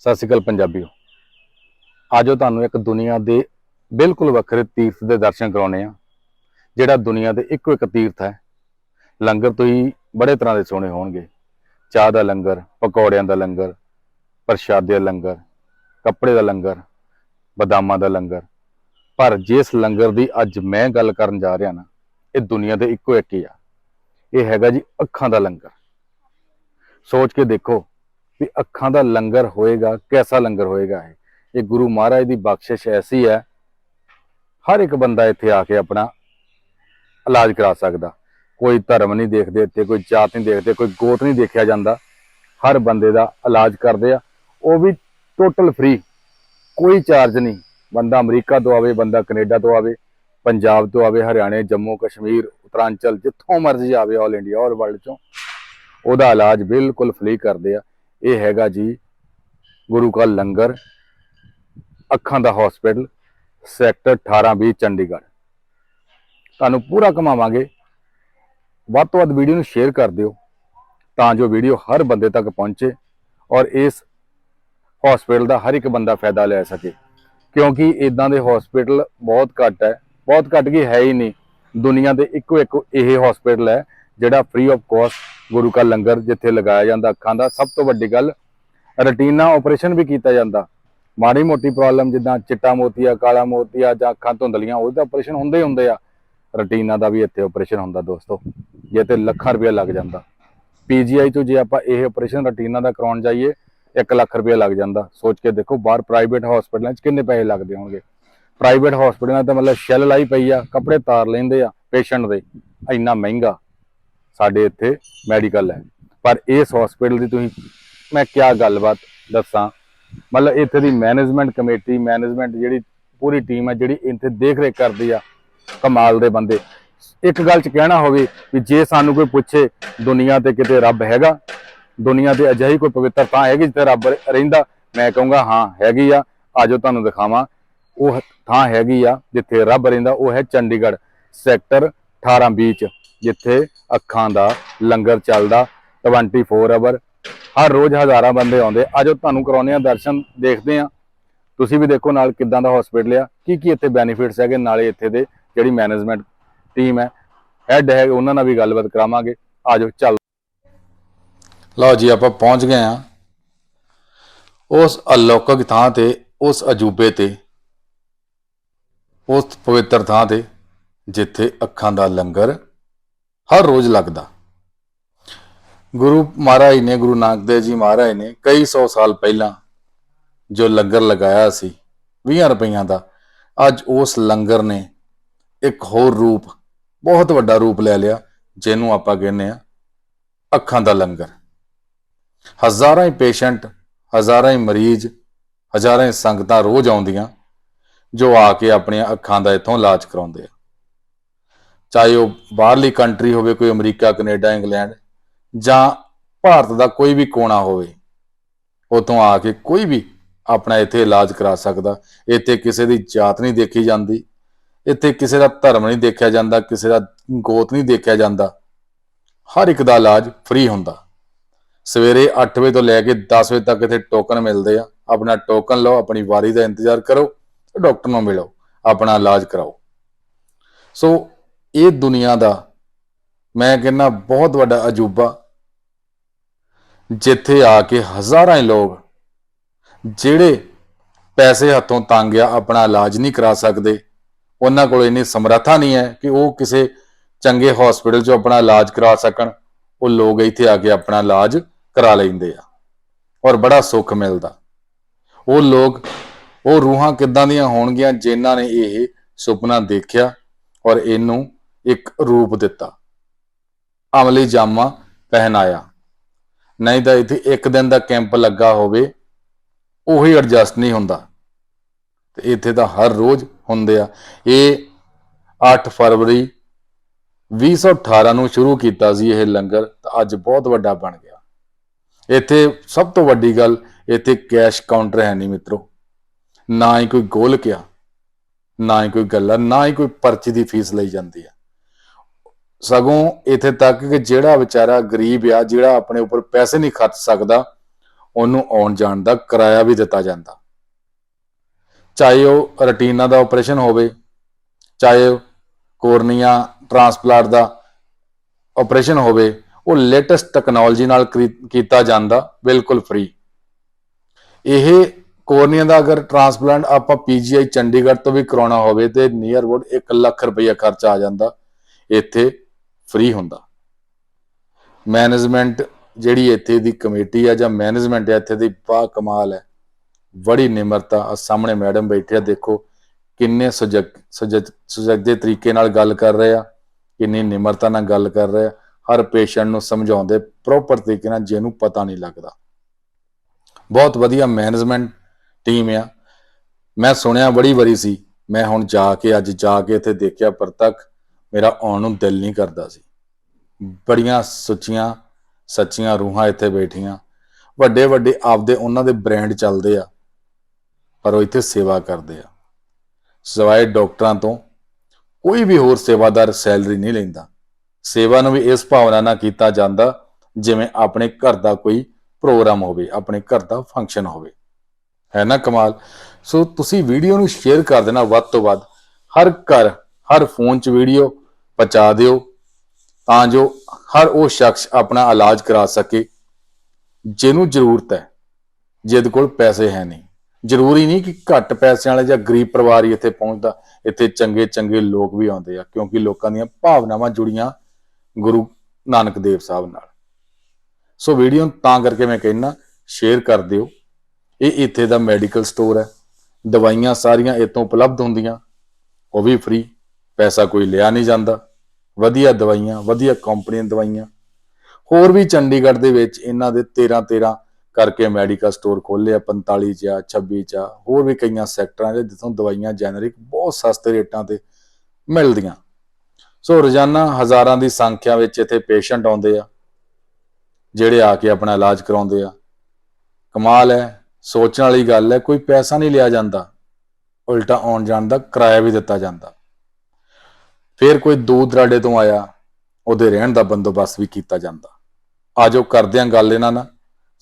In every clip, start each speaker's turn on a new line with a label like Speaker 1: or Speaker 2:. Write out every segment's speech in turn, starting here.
Speaker 1: ਸਤਿ ਸ਼੍ਰੀ ਅਕਾਲ ਪੰਜਾਬੀਓ। ਆਜੋ ਤੁਹਾਨੂੰ ਇੱਕ ਦੁਨੀਆ ਦੇ ਬਿਲਕੁਲ ਵੱਖਰੇ ਤੀਰਥ ਦੇ ਦਰਸ਼ਨ ਕਰਾਉਣੇ ਆ, ਜਿਹੜਾ ਦੁਨੀਆ ਦੇ ਇੱਕੋ ਇੱਕ ਤੀਰਥ ਹੈ। ਲੰਗਰ ਤੋਂ ਹੀ ਬੜੇ ਤਰ੍ਹਾਂ ਦੇ ਸੋਹਣੇ ਹੋਣਗੇ। ਚਾਹ ਦਾ ਲੰਗਰ, ਪਕੌੜਿਆਂ ਦਾ ਲੰਗਰ, ਪ੍ਰਸ਼ਾਦੇ ਦਾ ਲੰਗਰ, ਕੱਪੜੇ ਦਾ ਲੰਗਰ, ਬਦਾਮਾਂ ਦਾ ਲੰਗਰ। ਪਰ ਜਿਸ ਲੰਗਰ ਦੀ ਅੱਜ ਮੈਂ ਗੱਲ ਕਰਨ ਜਾ ਰਿਹਾ ਨਾ, ਇਹ ਦੁਨੀਆ ਦੇ ਇੱਕੋ ਇੱਕ ਹੀ ਆ। ਇਹ ਹੈਗਾ ਜੀ ਅੱਖਾਂ ਦਾ ਲੰਗਰ। ਸੋਚ ਕੇ ਦੇਖੋ ਵੀ ਅੱਖਾਂ ਦਾ ਲੰਗਰ ਹੋਏਗਾ, ਕੈਸਾ ਲੰਗਰ ਹੋਏਗਾ ਇਹ? ਇਹ ਗੁਰੂ ਮਹਾਰਾਜ ਦੀ ਬਖਸ਼ਿਸ਼ ਐਸੀ ਹੈ, ਹਰ ਇੱਕ ਬੰਦਾ ਇੱਥੇ ਆ ਕੇ ਆਪਣਾ ਇਲਾਜ ਕਰਾ ਸਕਦਾ। ਕੋਈ ਧਰਮ ਨਹੀਂ ਦੇਖਦੇ ਇੱਥੇ, ਕੋਈ ਜਾਤ ਨਹੀਂ ਦੇਖਦੇ, ਕੋਈ ਗੋਤ ਨਹੀਂ ਦੇਖਿਆ ਜਾਂਦਾ। ਹਰ ਬੰਦੇ ਦਾ ਇਲਾਜ ਕਰਦੇ ਆ। ਉਹ ਵੀ ਟੋਟਲ ਫ੍ਰੀ ਕੋਈ ਚਾਰਜ ਨਹੀਂ। ਬੰਦਾ ਅਮਰੀਕਾ ਤੋਂ ਆਵੇ, ਬੰਦਾ ਕੈਨੇਡਾ ਤੋਂ ਆਵੇ, ਪੰਜਾਬ ਤੋਂ ਆਵੇ, ਹਰਿਆਣੇ, ਜੰਮੂ, ਕਸ਼ਮੀਰ, ਉਤਰਾਂਚਲ, ਜਿੱਥੋਂ ਮਰਜ਼ੀ ਆਵੇ ਆਲ ਇੰਡੀਆ ਆਲ ਵਰਲਡ ਚੋਂ, ਉਹਦਾ ਇਲਾਜ ਬਿਲਕੁਲ ਫ੍ਰੀ ਕਰਦੇ ਆ। ਇਹ ਹੈਗਾ ਜੀ ਗੁਰੂ ਕਾ ਲੰਗਰ, ਅੱਖਾਂ ਦਾ ਹਸਪੀਟਲ ਸੈਕਟਰ 1820 ਚੰਡੀਗੜ੍ਹ। ਤੁਹਾਨੂੰ ਪੂਰਾ ਘਮਾਵਾਂਗੇ ਵੱਧ ਤੋਂ ਵੱਧ ਵੀਡੀਓ ਨੂੰ ਸ਼ੇਅਰ ਕਰ ਦਿਓ ਤਾਂ ਜੋ ਵੀਡੀਓ ਹਰ ਬੰਦੇ ਤੱਕ ਪਹੁੰਚੇ ਔਰ ਇਸ ਹਸਪੀਟਲ ਦਾ ਹਰ ਇੱਕ ਬੰਦਾ ਫਾਇਦਾ ਲੈ ਸਕੇ। ਕਿਉਂਕਿ ਇਦਾਂ ਦੇ ਹਸਪੀਟਲ ਬਹੁਤ ਘੱਟ ਹੈ। ਬਹੁਤ ਘੱਟ ਕੀ ਹੈ ਹੀ ਨਹੀਂ। ਦੁਨੀਆ ਦੇ ਇੱਕੋ ਇੱਕ ਇਹ ਹਸਪੀਟਲ ਹੈ ਜਿਹੜਾ ਫ੍ਰੀ ਆਫ ਕਾਸਟ ਗੁਰੂ ਕਾ ਲੰਗਰ ਜਿੱਥੇ ਲਗਾਇਆ ਜਾਂਦਾ ਅੱਖਾਂ ਦਾ, ਸਭ ਤੋਂ ਵੱਡੀ ਗੱਲ ਰਟੀਨਾ ਆਪਰੇਸ਼ਨ ਵੀ ਕੀਤਾ ਜਾਂਦਾ। ਮਾੜੀ ਮੋਟੀ ਪ੍ਰੋਬਲਮ ਜਿੱਦਾਂ ਚਿੱਟਾ ਮੋਤੀਆ, ਕਾਲਾ ਮੋਤੀਆ ਜਾਂ ਅੱਖਾਂ ਧੁੰਦਲੀਆਂ ਉਹਦਾ ਆਪਰੇਸ਼ਨ ਹੁੰਦੇ ਹੀ ਹੁੰਦੇ ਆ। ਰਟੀਨਾ ਦਾ ਵੀ ਇੱਥੇ ਆਪਰੇਸ਼ਨ ਹੁੰਦਾ ਦੋਸਤੋ, ਜੇ ਤੇ ਲੱਖਾਂ ਰੁਪਏ ਲੱਗ ਜਾਂਦਾ। ਪੀਜੀਆਈ ਤੋਂ ਜੇ ਆਪਾਂ ਇਹ ਆਪਰੇਸ਼ਨ ਰਟੀਨਾ ਦਾ ਕਰਾਉਣ ਜਾਈਏ 1 ਲੱਖ ਰੁਪਏ ਲੱਗ ਜਾਂਦਾ। ਸੋਚ ਕੇ ਦੇਖੋ ਬਾਹਰ ਪ੍ਰਾਈਵੇਟ ਹਸਪੀਟਲਾਂ 'ਚ ਕਿੰਨੇ ਪੈਸੇ ਲੱਗਦੇ ਹੋਣਗੇ। ਪ੍ਰਾਈਵੇਟ ਹਸਪੀਟਲਾਂ ਤਾਂ ਮਤਲਬ ਸ਼ੈਲ ਲਾਈ ਪਈ ਆ, ਕੱਪੜੇ ਤਾਰ ਲੈਂਦੇ ਆ ਪੇਸ਼ੈਂਟ ਦੇ, ਇੰਨਾ ਮਹਿੰਗਾ। ਸਾਡੇ ਇੱਥੇ ਮੈਡੀਕਲ ਹੈ। ਪਰ ਇਸ ਹਸਪੀਟਲ ਦੀ ਤੁਸੀਂ ਮੈਂ ਕਿਆ ਗੱਲਬਾਤ ਦੱਸਾਂ? ਮਤਲਬ ਇੱਥੇ ਦੀ ਮੈਨੇਜਮੈਂਟ ਕਮੇਟੀ ਮੈਨੇਜਮੈਂਟ ਜਿਹੜੀ ਪੂਰੀ ਟੀਮ ਹੈ, ਜਿਹੜੀ ਇੱਥੇ ਦੇਖ ਰੇਖ ਕਰਦੀ ਆ, ਕਮਾਲ ਦੇ ਬੰਦੇ। ਇੱਕ ਗੱਲ ਚ ਕਹਿਣਾ ਹੋਵੇ ਵੀ ਜੇ ਸਾਨੂੰ ਕੋਈ ਪੁੱਛੇ ਦੁਨੀਆ ਤੇ ਕਿਤੇ ਰੱਬ ਹੈਗਾ, ਦੁਨੀਆ ਤੇ ਅਜਿਹੀ ਕੋਈ ਪਵਿੱਤਰ ਥਾਂ ਹੈਗੀ ਜਿੱਥੇ ਰੱਬ ਰਹਿੰਦਾ, ਮੈਂ ਕਹੂੰਗਾ, ਹਾਂ, ਹੈਗੀ ਆ, ਆਜੋ ਤੁਹਾਨੂੰ ਦਿਖਾਵਾਂ। ਉਹ ਥਾਂ ਹੈਗੀ ਆ ਜਿੱਥੇ ਰੱਬ ਰਹਿੰਦਾ, ਉਹ ਹੈ ਚੰਡੀਗੜ੍ਹ। ਸੈਕਟਰ 1820 ਚ। ਜਿੱਥੇ ਅੱਖਾਂ ਦਾ ਲੰਗਰ ਚੱਲਦਾ 24 ਆਵਰ ਹਰ ਰੋਜ਼ ਹਜ਼ਾਰਾਂ ਬੰਦੇ ਆਉਂਦੇ। ਆਜੋ ਤੁਹਾਨੂੰ ਕਰਾਉਨੇ ਆ ਦਰਸ਼ਨ, ਦੇਖਦੇ ਆ ਤੁਸੀਂ ਵੀ ਦੇਖੋ ਨਾਲ ਕਿੱਦਾਂ ਦਾ ਹਸਪੀਟਲ ਆ ਕੀ ਕੀ ਇੱਥੇ ਬੈਨੀਫਿਟਸ ਹੈਗੇ ਨਾਲੇ ਇੱਥੇ ਦੇ ਜਿਹੜੀ ਮੈਨੇਜਮੈਂਟ ਟੀਮ ਹੈ। ਹੈਡ ਹੈ ਉਹਨਾਂ ਨਾਲ ਵੀ ਗੱਲਬਾਤ ਕਰਾਵਾਂਗੇ। ਆਜੋ, ਚੱਲ। ਲਓ ਜੀ, ਆਪਾਂ ਪਹੁੰਚ ਗਏ ਆ ਉਸ ਅਲੌਕਿਕ ਥਾਂ ਤੇ, ਉਸ ਅਜੂਬੇ ਤੇ, ਉਸ ਪਵਿੱਤਰ ਥਾਂ ਤੇ, ਜਿੱਥੇ ਅੱਖਾਂ ਦਾ ਲੰਗਰ ਹਰ ਰੋਜ਼ ਲੱਗਦਾ। ਗੁਰੂ ਮਹਾਰਾਜ ਨੇ, ਗੁਰੂ ਨਾਨਕ ਦੇਵ ਜੀ ਮਹਾਰਾਜ ਨੇ ਕਈ ਸੌ ਸਾਲ ਪਹਿਲਾਂ ਜੋ ਲੰਗਰ ਲਗਾਇਆ ਸੀ 20 ਰੁਪਈਆਂ ਦਾ, ਅੱਜ ਉਸ ਲੰਗਰ ਨੇ ਇੱਕ ਹੋਰ ਰੂਪ, ਬਹੁਤ ਵੱਡਾ ਰੂਪ ਲੈ ਲਿਆ, ਜਿਹਨੂੰ ਆਪਾਂ ਕਹਿੰਦੇ ਆ ਅੱਖਾਂ ਦਾ ਲੰਗਰ। ਹਜ਼ਾਰਾਂ ਹੀ ਪੇਸ਼ੈਂਟ, ਹਜ਼ਾਰਾਂ ਹੀ ਮਰੀਜ਼, ਹਜ਼ਾਰਾਂ ਹੀ ਸੰਗਤਾਂ ਰੋਜ਼ ਆਉਂਦੀਆਂ, ਜੋ ਆ ਕੇ ਆਪਣੀਆਂ ਅੱਖਾਂ ਦਾ ਇੱਥੋਂ ਇਲਾਜ ਕਰਾਉਂਦੇ ਆ। ਚਾਹੇ ਉਹ ਬਾਹਰਲੀ ਕੰਟਰੀ ਹੋਵੇ, ਕੋਈ ਅਮਰੀਕਾ, ਕੈਨੇਡਾ, ਇੰਗਲੈਂਡ ਜਾਂ ਭਾਰਤ ਦਾ ਕੋਈ ਵੀ ਕੋਣਾ ਹੋਵੇ ਉਤੋਂ ਆ ਕੇ ਕੋਈ ਵੀ ਆਪਣਾ ਇੱਥੇ ਇਲਾਜ ਕਰਾ ਸਕਦਾ। ਇੱਥੇ ਕਿਸੇ ਦੀ ਜਾਤ ਨਹੀਂ ਦੇਖੀ ਜਾਂਦੀ, ਇੱਥੇ ਕਿਸੇ ਦਾ ਧਰਮ ਨਹੀਂ ਦੇਖਿਆ ਜਾਂਦਾ, ਕਿਸੇ ਦਾ ਗੋਤ ਨਹੀਂ ਦੇਖਿਆ ਜਾਂਦਾ। ਹਰ ਇੱਕ ਦਾ ਇਲਾਜ ਫ੍ਰੀ ਹੁੰਦਾ। ਸਵੇਰੇ 8 ਵਜੇ ਤੋਂ ਲੈ ਕੇ 10 ਵਜੇ ਤੱਕ ਇੱਥੇ ਟੋਕਨ ਮਿਲਦੇ ਆ। ਆਪਣਾ ਟੋਕਨ ਲਓ, ਆਪਣੀ ਵਾਰੀ ਦਾ ਇੰਤਜ਼ਾਰ ਕਰੋ ਡਾਕਟਰ ਨੂੰ ਮਿਲੋ, ਆਪਣਾ ਇਲਾਜ ਕਰਾਓ। ਸੋ ਇਹ ਦੁਨੀਆ ਦਾ ਮੈਂ ਕਹਿੰਦਾ ਬਹੁਤ ਵੱਡਾ ਅਜੂਬਾ। ਜਿੱਥੇ ਆ ਕੇ ਹਜ਼ਾਰਾਂ ਲੋਕ ਜਿਹੜੇ ਪੈਸੇ ਹੱਥੋਂ ਤੰਗ ਆ, ਆਪਣਾ ਇਲਾਜ ਨਹੀਂ ਕਰਾ ਸਕਦੇ, ਉਹਨਾਂ ਕੋਲ ਇੰਨੀ ਸਮਰੱਥਾ ਨਹੀਂ ਹੈ ਕਿ ਉਹ ਕਿਸੇ ਚੰਗੇ ਹਸਪੀਟਲ 'ਚ ਆਪਣਾ ਇਲਾਜ ਕਰਾ ਸਕਣ। ਉਹ ਲੋਕ ਇੱਥੇ ਆ ਕੇ ਆਪਣਾ ਇਲਾਜ ਕਰਾ ਲੈਂਦੇ ਆ ਔਰ ਬੜਾ ਸੁੱਖ ਮਿਲਦਾ। ਉਹ ਲੋਕ, ਉਹ ਰੂਹਾਂ ਕਿੱਦਾਂ ਦੀਆਂ ਹੋਣਗੀਆਂ ਜਿਨ੍ਹਾਂ ਨੇ ਇਹ ਸੁਪਨਾ ਦੇਖਿਆ ਔਰ ਇਹਨੂੰ ਇੱਕ ਰੂਪ ਦਿੱਤਾ। ਅਮਲੀ ਜਾਮਾ ਪਹਿਨਾਇਆ। ਨਹੀਂ ਤਾਂ ਇੱਥੇ ਇੱਕ ਦਿਨ ਦਾ ਕੈਂਪ ਲੱਗਾ ਹੋਵੇ, ਉਹੀ ਐਡਜਸਟ ਨਹੀਂ ਹੁੰਦਾ। ਤੇ ਇੱਥੇ ਤਾਂ ਹਰ ਰੋਜ਼ ਹੁੰਦੇ ਆ। ਇਹ 8 ਫਰਵਰੀ 2018 ਨੂੰ ਸ਼ੁਰੂ ਕੀਤਾ ਸੀ ਇਹ ਲੰਗਰ, ਤਾਂ ਅੱਜ ਬਹੁਤ ਵੱਡਾ ਬਣ ਗਿਆ। ਇੱਥੇ ਸਭ ਤੋਂ ਵੱਡੀ ਗੱਲ, ਇੱਥੇ ਕੈਸ਼ ਕਾਊਂਟਰ ਹੈ ਨਹੀਂ ਮਿੱਤਰੋ। ਨਾ ਹੀ ਕੋਈ ਗੋਲਕਿਆ ਨਾ ਹੀ ਕੋਈ ਗੱਲਾਂ ਨਾ ਹੀ ਕੋਈ ਪਰਚੀ ਦੀ ਫੀਸ ਲਈ ਜਾਂਦੀ ਹੈ ਸਗੋਂ ਇੱਥੇ ਤੱਕ ਕਿ ਜਿਹੜਾ ਵਿਚਾਰਾ ਗਰੀਬ ਆ, ਜਿਹੜਾ ਆਪਣੇ ਉੱਪਰ ਪੈਸੇ ਨਹੀਂ ਖਰਚ ਸਕਦਾ, ਉਹਨੂੰ ਆਉਣ ਜਾਣ ਦਾ ਕਿਰਾਇਆ ਵੀ ਦਿੱਤਾ ਜਾਂਦਾ। ਚਾਹੇ ਉਹ ਰਟੀਨਾ ਦਾ ਆਪਰੇਸ਼ਨ ਹੋਵੇ, ਚਾਹੇ ਉਹ ਕੋਰਨੀਆ ਟ੍ਰਾਂਸਪਲਾਂਟ ਦਾ ਆਪਰੇਸ਼ਨ ਹੋਵੇ, ਉਹ ਲੇਟੈਸਟ ਟੈਕਨੋਲੋਜੀ ਨਾਲ ਕੀਤਾ ਜਾਂਦਾ, ਬਿਲਕੁਲ ਫ੍ਰੀ ਇਹ ਕੋਰਨੀਆ ਦਾ ਅਗਰ ਟ੍ਰਾਂਸਪਲਾਂਟ ਆਪਾਂ ਪੀਜੀਆਈ ਚੰਡੀਗੜ੍ਹ ਤੋਂ ਵੀ ਕਰਾਉਣਾ ਹੋਵੇ ਤੇ ਨੀਅਰ ਅਬਾਊਟ 1 ਲੱਖ ਰੁਪਈਆ ਖਰਚਾ ਆ ਜਾਂਦਾ, ਇੱਥੇ ਫ੍ਰੀ ਹੁੰਦਾ। ਮੈਨੇਜਮੈਂਟ ਜਿਹੜੀ ਇੱਥੇ ਦੀ ਕਮੇਟੀ ਆ ਜਾਂ ਮੈਨੇਜਮੈਂਟ ਹੈ ਇੱਥੇ ਦੀ ਬਾ ਕਮਾਲ ਹੈ। ਬੜੀ ਨਿਮਰਤਾ ਆ, ਸਾਹਮਣੇ ਮੈਡਮ ਬੈਠੇ ਆ, ਦੇਖੋ ਕਿੰਨੇ ਸੁਜਗ ਸੁਜਗ ਸੁਜਗਦੇ ਤਰੀਕੇ ਨਾਲ ਗੱਲ ਕਰ ਰਹੇ ਆ, ਕਿੰਨੀ ਨਿਮਰਤਾ ਨਾਲ ਗੱਲ ਕਰ ਰਹੇ ਆ, ਹਰ ਪੇਸ਼ੈਂਟ ਨੂੰ ਸਮਝਾਉਂਦੇ ਪ੍ਰੋਪਰ ਤਰੀਕੇ ਨਾਲ, ਜਿਹਨੂੰ ਪਤਾ ਨਹੀਂ ਲੱਗਦਾ। ਬਹੁਤ ਵਧੀਆ ਮੈਨੇਜਮੈਂਟ ਟੀਮ ਆ। ਮੈਂ ਸੁਣਿਆ ਬੜੀ ਵਾਰੀ ਸੀ, ਮੈਂ ਹੁਣ ਜਾ ਕੇ, ਅੱਜ ਜਾ ਕੇ ਇੱਥੇ ਦੇਖਿਆ ਪ੍ਰਤੱਖ ਮੇਰਾ ਆਉਣ ਨੂੰ ਦਿਲ ਨਹੀਂ ਕਰਦਾ ਸੀ। ਬੜੀਆਂ ਸੁੱਚੀਆਂ, ਸੱਚੀਆਂ ਰੂਹਾਂ ਇੱਥੇ ਬੈਠੀਆਂ। ਵੱਡੇ ਵੱਡੇ ਆਪਦੇ ਉਹਨਾਂ ਦੇ ਬ੍ਰਾਂਡ ਚੱਲਦੇ ਆ, ਪਰ ਉਹ ਇੱਥੇ ਸੇਵਾ ਕਰਦੇ ਆ। ਸਿਵਾਏ ਡਾਕਟਰਾਂ ਤੋਂ ਕੋਈ ਵੀ ਹੋਰ ਸੇਵਾਦਾਰ ਸੈਲਰੀ ਨਹੀਂ ਲੈਂਦਾ। ਸੇਵਾ ਨੂੰ ਵੀ ਇਸ ਭਾਵਨਾ ਨਾਲ ਕੀਤਾ ਜਾਂਦਾ, ਜਿਵੇਂ ਆਪਣੇ ਘਰ ਦਾ ਕੋਈ ਪ੍ਰੋਗਰਾਮ ਹੋਵੇ, ਆਪਣੇ ਘਰ ਦਾ ਫੰਕਸ਼ਨ ਹੋਵੇ। ਹੈ ਨਾ ਕਮਾਲ? ਸੋ ਤੁਸੀਂ ਵੀਡੀਓ ਨੂੰ ਸ਼ੇਅਰ ਕਰ ਦੇਣਾ ਵੱਧ ਤੋਂ ਵੱਧ। ਹਰ ਘਰ ਹਰ ਫੋਨ 'ਚ ਵੀਡੀਓ ਪਹੁੰਚਾ ਦਿਓ ਤਾਂ ਜੋ ਹਰ ਉਹ ਸ਼ਖਸ ਆਪਣਾ ਇਲਾਜ ਕਰਾ ਸਕੇ, ਜਿਹਨੂੰ ਜ਼ਰੂਰਤ ਹੈ, ਜਿਹਦੇ ਕੋਲ ਪੈਸੇ ਹੈ ਨਹੀਂ। ਜ਼ਰੂਰੀ ਨਹੀਂ ਕਿ ਘੱਟ ਪੈਸਿਆਂ ਵਾਲੇ ਜਾਂ ਗਰੀਬ ਪਰਿਵਾਰ ਹੀ ਇੱਥੇ ਪਹੁੰਚਦਾ, ਇੱਥੇ ਚੰਗੇ ਚੰਗੇ ਲੋਕ ਵੀ ਆਉਂਦੇ ਆ, ਕਿਉਂਕਿ ਲੋਕਾਂ ਦੀਆਂ ਭਾਵਨਾਵਾਂ ਜੁੜੀਆਂ ਗੁਰੂ ਨਾਨਕ ਦੇਵ ਸਾਹਿਬ ਨਾਲ। ਸੋ ਵੀਡੀਓ ਨੂੰ ਤਾਂ ਕਰਕੇ ਮੈਂ ਕਹਿੰਨਾ ਸ਼ੇਅਰ ਕਰ ਦਿਓ। ਇਹ ਇੱਥੇ ਦਾ ਮੈਡੀਕਲ ਸਟੋਰ ਹੈ। ਦਵਾਈਆਂ ਸਾਰੀਆਂ ਇੱਥੋਂ ਉਪਲਬਧ ਹੁੰਦੀਆਂ, ਉਹ ਵੀ ਫ੍ਰੀ। ਪੈਸਾ ਕੋਈ ਲਿਆ ਨਹੀਂ ਜਾਂਦਾ। ਵਧੀਆ ਦਵਾਈਆਂ, ਵਧੀਆ ਕੰਪਨੀ ਦਵਾਈਆਂ। ਹੋਰ ਵੀ ਚੰਡੀਗੜ੍ਹ ਦੇ ਵਿੱਚ ਇਹਨਾਂ ਦੇ 13 13 ਕਰਕੇ ਮੈਡੀਕਲ ਸਟੋਰ ਖੋਲ੍ਹੇ ਆ 45 ਚ ਆ 26 ਚ ਆ, ਹੋਰ ਵੀ ਕਈਆਂ ਸੈਕਟਰਾਂ ਦੇ ਜਿੱਥੋਂ ਦਵਾਈਆਂ ਜੈਨਰਿਕ ਬਹੁਤ ਸਸਤੇ ਰੇਟਾਂ ਤੇ ਮਿਲਦੀਆਂ। ਸੋ ਰੋਜ਼ਾਨਾ ਹਜ਼ਾਰਾਂ ਦੀ ਸੰਖਿਆ ਵਿੱਚ ਇੱਥੇ ਪੇਸ਼ੈਂਟ ਆਉਂਦੇ ਆ, ਜਿਹੜੇ ਆ ਕੇ ਆਪਣਾ ਇਲਾਜ ਕਰਾਉਂਦੇ ਆ। ਕਮਾਲ ਹੈ, ਸੋਚਣ ਵਾਲੀ ਗੱਲ ਹੈ, ਕੋਈ ਪੈਸਾ ਨਹੀਂ ਲਿਆ ਜਾਂਦਾ। ਉਲਟਾ ਆਉਣ ਜਾਣ ਦਾ ਕਿਰਾਇਆ ਵੀ ਦਿੱਤਾ ਜਾਂਦਾ। ਫਿਰ ਕੋਈ ਦੂਰ ਦਰਾਡੇ ਤੋਂ ਆਇਆ, ਉਹਦੇ ਰਹਿਣ ਦਾ ਬੰਦੋਬਸਤ ਵੀ ਕੀਤਾ ਜਾਂਦਾ। ਆਜੋ, ਕਰਦੇ ਆਂ ਗੱਲ ਇਹਨਾਂ ਨਾਲ,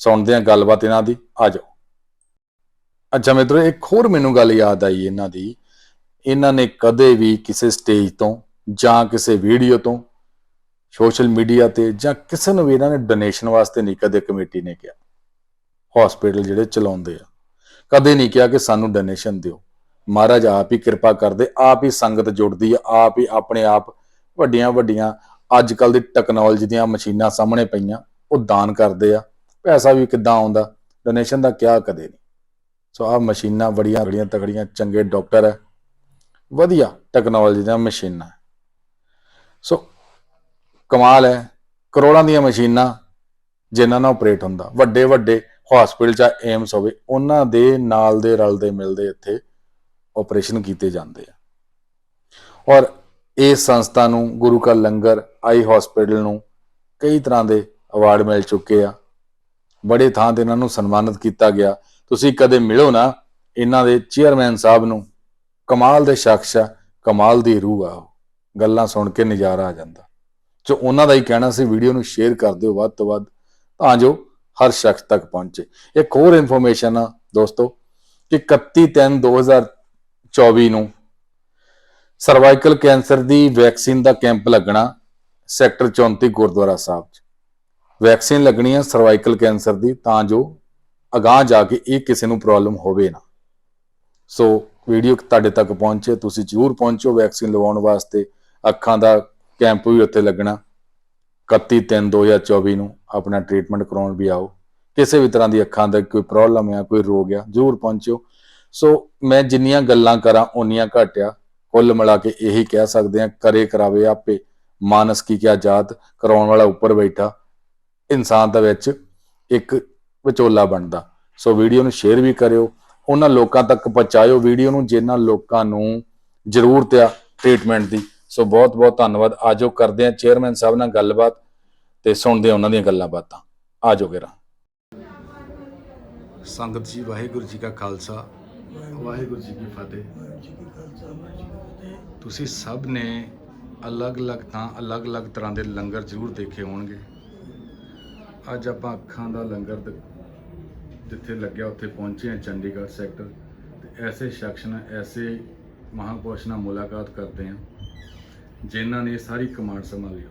Speaker 1: ਸੁਣਦੇ ਆਂ ਗੱਲਬਾਤ ਇਹਨਾਂ ਦੀ, ਆਜੋ। ਅੱਛਾ ਮਿੱਤਰੋ, ਇੱਕ ਹੋਰ ਮੈਨੂੰ ਗੱਲ ਯਾਦ ਆਈ ਇਹਨਾਂ ਦੀ। ਇਹਨਾਂ ਨੇ ਕਦੇ ਵੀ ਕਿਸੇ ਸਟੇਜ ਤੋਂ ਜਾਂ ਕਿਸੇ ਵੀਡੀਓ ਤੋਂ ਸੋਸ਼ਲ ਮੀਡੀਆ ਤੇ ਜਾਂ ਕਿਸੇ ਨੂੰ ਵੀ ਇਹਨਾਂ ਨੇ ਡੋਨੇਸ਼ਨ ਵਾਸਤੇ ਨਹੀਂ, ਕਦੇ ਕਮੇਟੀ ਨੇ ਕਿਹਾ। ਹਸਪੀਟਲ ਜਿਹੜੇ ਚਲਾਉਂਦੇ ਆ, ਕਦੇ ਨਹੀਂ ਕਿਹਾ ਕਿ ਸਾਨੂੰ ਡੋਨੇਸ਼ਨ ਦਿਓ। ਮਹਾਰਾਜ ਆਪ ਹੀ ਕਿਰਪਾ ਕਰਦੇ, ਆਪ ਹੀ ਸੰਗਤ ਜੁੜਦੀ ਆ, ਆਪ ਹੀ ਆਪਣੇ ਆਪ ਵੱਡੀਆਂ ਵੱਡੀਆਂ ਅੱਜ ਕੱਲ ਦੀ ਟੈਕਨੋਲੋਜੀ ਦੀਆਂ ਮਸ਼ੀਨਾਂ ਸਾਹਮਣੇ ਪਈਆਂ, ਉਹ ਦਾਨ ਕਰਦੇ ਆ। ਪੈਸਾ ਵੀ ਕਿੱਦਾਂ ਆਉਂਦਾ ਡੋਨੇਸ਼ਨ ਦਾ ਕਿਆ ਕਦੇ ਨਹੀਂ। ਸੋ ਆ ਮਸ਼ੀਨਾਂ ਬੜੀਆਂ ਬੜੀਆਂ ਤਗੜੀਆਂ, ਚੰਗੇ ਡਾਕਟਰ ਹੈ ਵਧੀਆ ਟੈਕਨੋਲੋਜੀ ਦੀਆਂ ਮਸ਼ੀਨਾਂ। ਸੋ ਕਮਾਲ ਹੈ, ਕਰੋੜਾਂ ਦੀਆਂ ਮਸ਼ੀਨਾਂ ਜਿਨ੍ਹਾਂ ਨਾਲ ਆਪਰੇਟ ਹੁੰਦਾ, ਵੱਡੇ ਵੱਡੇ ਹਸਪੀਟਲ ਚ ਏਮਸ ਹੋਵੇ, ਉਹਨਾਂ ਦੇ ਨਾਲ ਦੇ ਰਲਦੇ ਮਿਲਦੇ ਇੱਥੇ ਆਪਰੇਸ਼ਨ ਕੀਤੇ ਜਾਂਦੇ ਆ। ਔਰ ਇਸ ਸੰਸਥਾ ਨੂੰ ਗੁਰੂ ਕਾ ਲੰਗਰ, ਆਈ ਹਸਪੀਟਲ ਨੂੰ ਕਈ ਤਰ੍ਹਾਂ ਦੇ ਅਵਾਰਡ ਮਿਲ ਚੁੱਕੇ ਆ। ਬੜੇ ਥਾਂ ਤੇ ਇਹਨਾਂ ਨੂੰ ਸਨਮਾਨਿਤ ਕੀਤਾ ਗਿਆ। ਤੁਸੀਂ ਕਦੇ ਮਿਲੋ ਨਾ, ਇਹਨਾਂ ਦੇ ਚੇਅਰਮੈਨ ਸਾਹਿਬ ਨੂੰ। ਕਮਾਲ ਦੇ ਸ਼ਖਸ ਆ, ਕਮਾਲ ਦੀ ਰੂਹ ਆ ਉਹ। ਗੱਲਾਂ ਸੁਣ ਕੇ ਨਜ਼ਾਰਾ ਆ ਜਾਂਦਾ। ਜੋ ਉਹਨਾਂ ਦਾ ਹੀ ਕਹਿਣਾ ਸੀ, ਵੀਡੀਓ ਨੂੰ ਸ਼ੇਅਰ ਕਰ ਦਿਓ ਵੱਧ ਤੋਂ ਵੱਧ, ਤਾਂ ਜੋ ਹਰ ਸ਼ਖਸ ਤੱਕ ਪਹੁੰਚੇ। ਇੱਕ ਹੋਰ ਇਨਫੋਰਮੇਸ਼ਨ ਆ ਦੋਸਤੋ, ਕਿ 31 3 2024 ਨੂੰ। ਸਰਵਾਈਕਲ ਕੈਂਸਰ ਦੀ ਵੈਕਸੀਨ ਦਾ ਕੈਂਪ ਲੱਗਣਾ ਸੈਕਟਰ 34 ਗੁਰਦੁਆਰਾ ਸਾਹਿਬ 'ਚ। ਵੈਕਸੀਨ ਲੱਗਣੀ ਹੈ ਸਰਵਾਈਕਲ ਕੈਂਸਰ ਦੀ, ਤਾਂ ਜੋ ਅਗਾਹ ਜਾ ਕੇ ਇਹ ਕਿਸੇ ਨੂੰ ਪ੍ਰੋਬਲਮ ਹੋਵੇ ਨਾ। ਸੋ ਵੀਡੀਓ ਤੁਹਾਡੇ ਤੱਕ ਪਹੁੰਚੇ, ਤੁਸੀਂ ਜ਼ਰੂਰ ਪਹੁੰਚੋ ਵੈਕਸੀਨ ਲਵਾਉਣ ਵਾਸਤੇ। ਅੱਖਾਂ ਦਾ ਕੈਂਪ ਵੀ ਉੱਥੇ ਲੱਗਣਾ। 31 3 2024 ਨੂੰ ਆਪਣਾ ਟ੍ਰੀਟਮੈਂਟ ਕਰਾਉਣ ਵੀ ਆਓ। ਕਿਸੇ ਵੀ ਤਰ੍ਹਾਂ ਦੀ ਅੱਖਾਂ ਦਾ ਕੋਈ ਪ੍ਰੋਬਲਮ ਆ ਕੋਈ ਰੋਗ ਆ, ਜ਼ਰੂਰ ਪਹੁੰਚਿਓ। ਸੋ ਮੈਂ ਜਿੰਨੀਆਂ ਗੱਲਾਂ ਕਰਾਂ, ਓਨੀਆਂ ਘੱਟ ਆ ਕੁੱਲ ਮਿਲਾ ਕੇ ਇਹੀ ਕਹਿ ਸਕਦੇ ਆ ਕਰੇ ਕਰਾਵੇ ਆਪੇ। ਮਾਨਸ ਕੀ ਕਿਆ ਜਾਤ, ਕਰਾਉਣ ਵਾਲਾ ਉੱਪਰ ਬੈਠਾ। ਇਨਸਾਨ ਦਾ ਵਿੱਚ ਇੱਕ ਵਿਚੋਲਾ ਬਣਦਾ। ਸੋ ਵੀਡੀਓ ਨੂੰ ਸ਼ੇਅਰ ਵੀ ਕਰਿਓ। ਉਹਨਾਂ ਲੋਕਾਂ ਤੱਕ ਪਹੁੰਚਾਇਓ ਵੀਡੀਓ ਨੂੰ, ਜਿਨ੍ਹਾਂ ਲੋਕਾਂ ਨੂੰ ਜ਼ਰੂਰਤ ਆ ਟ੍ਰੀਟਮੈਂਟ ਦੀ। ਸੋ ਬਹੁਤ ਬਹੁਤ ਧੰਨਵਾਦ। ਆਜੋ ਕਰਦੇ ਆ ਚੇਅਰਮੈਨ ਸਾਹਿਬ ਨਾਲ ਗੱਲਬਾਤ ਤੇ ਸੁਣਦੇ ਆ ਉਹਨਾਂ ਦੀਆਂ ਗੱਲਾਂ ਬਾਤਾਂ। ਆਜੋ ਗੇਰਾ ਸੰਗਤ ਜੀ, ਵਾਹਿਗੁਰੂ ਜੀ ਕਾ ਖਾਲਸਾ। ਵਾਹਿਗੁਰੂ ਜੀ ਕੀ ਫਤਿਹ। ਤੁਸੀਂ ਸਭ ਨੇ ਅਲੱਗ-ਅਲੱਗ ਤਾਂ ਅਲੱਗ-ਅਲੱਗ ਤਰ੍ਹਾਂ ਦੇ ਲੰਗਰ ਜ਼ਰੂਰ ਦੇਖੇ ਹੋਣਗੇ। ਅੱਜ ਆਪਾਂ ਅੱਖਾਂ ਦਾ ਲੰਗਰ ਜਿੱਥੇ ਲੱਗਿਆ ਉੱਥੇ ਪਹੁੰਚੇ ਹਾਂ ਚੰਡੀਗੜ੍ਹ ਸੈਕਟਰ। ਤੇ ਐਸੇ ਸ਼ਖਸ ਨਾਲ, ਐਸੇ ਮਹਾਂਪੁਰਸ਼ ਨਾਲ ਮੁਲਾਕਾਤ ਕਰਦੇ ਹਾਂ, ਜਿਨ੍ਹਾਂ ਨੇ ਸਾਰੀ ਕਮਾਂਡ ਸੰਭਾਲੀ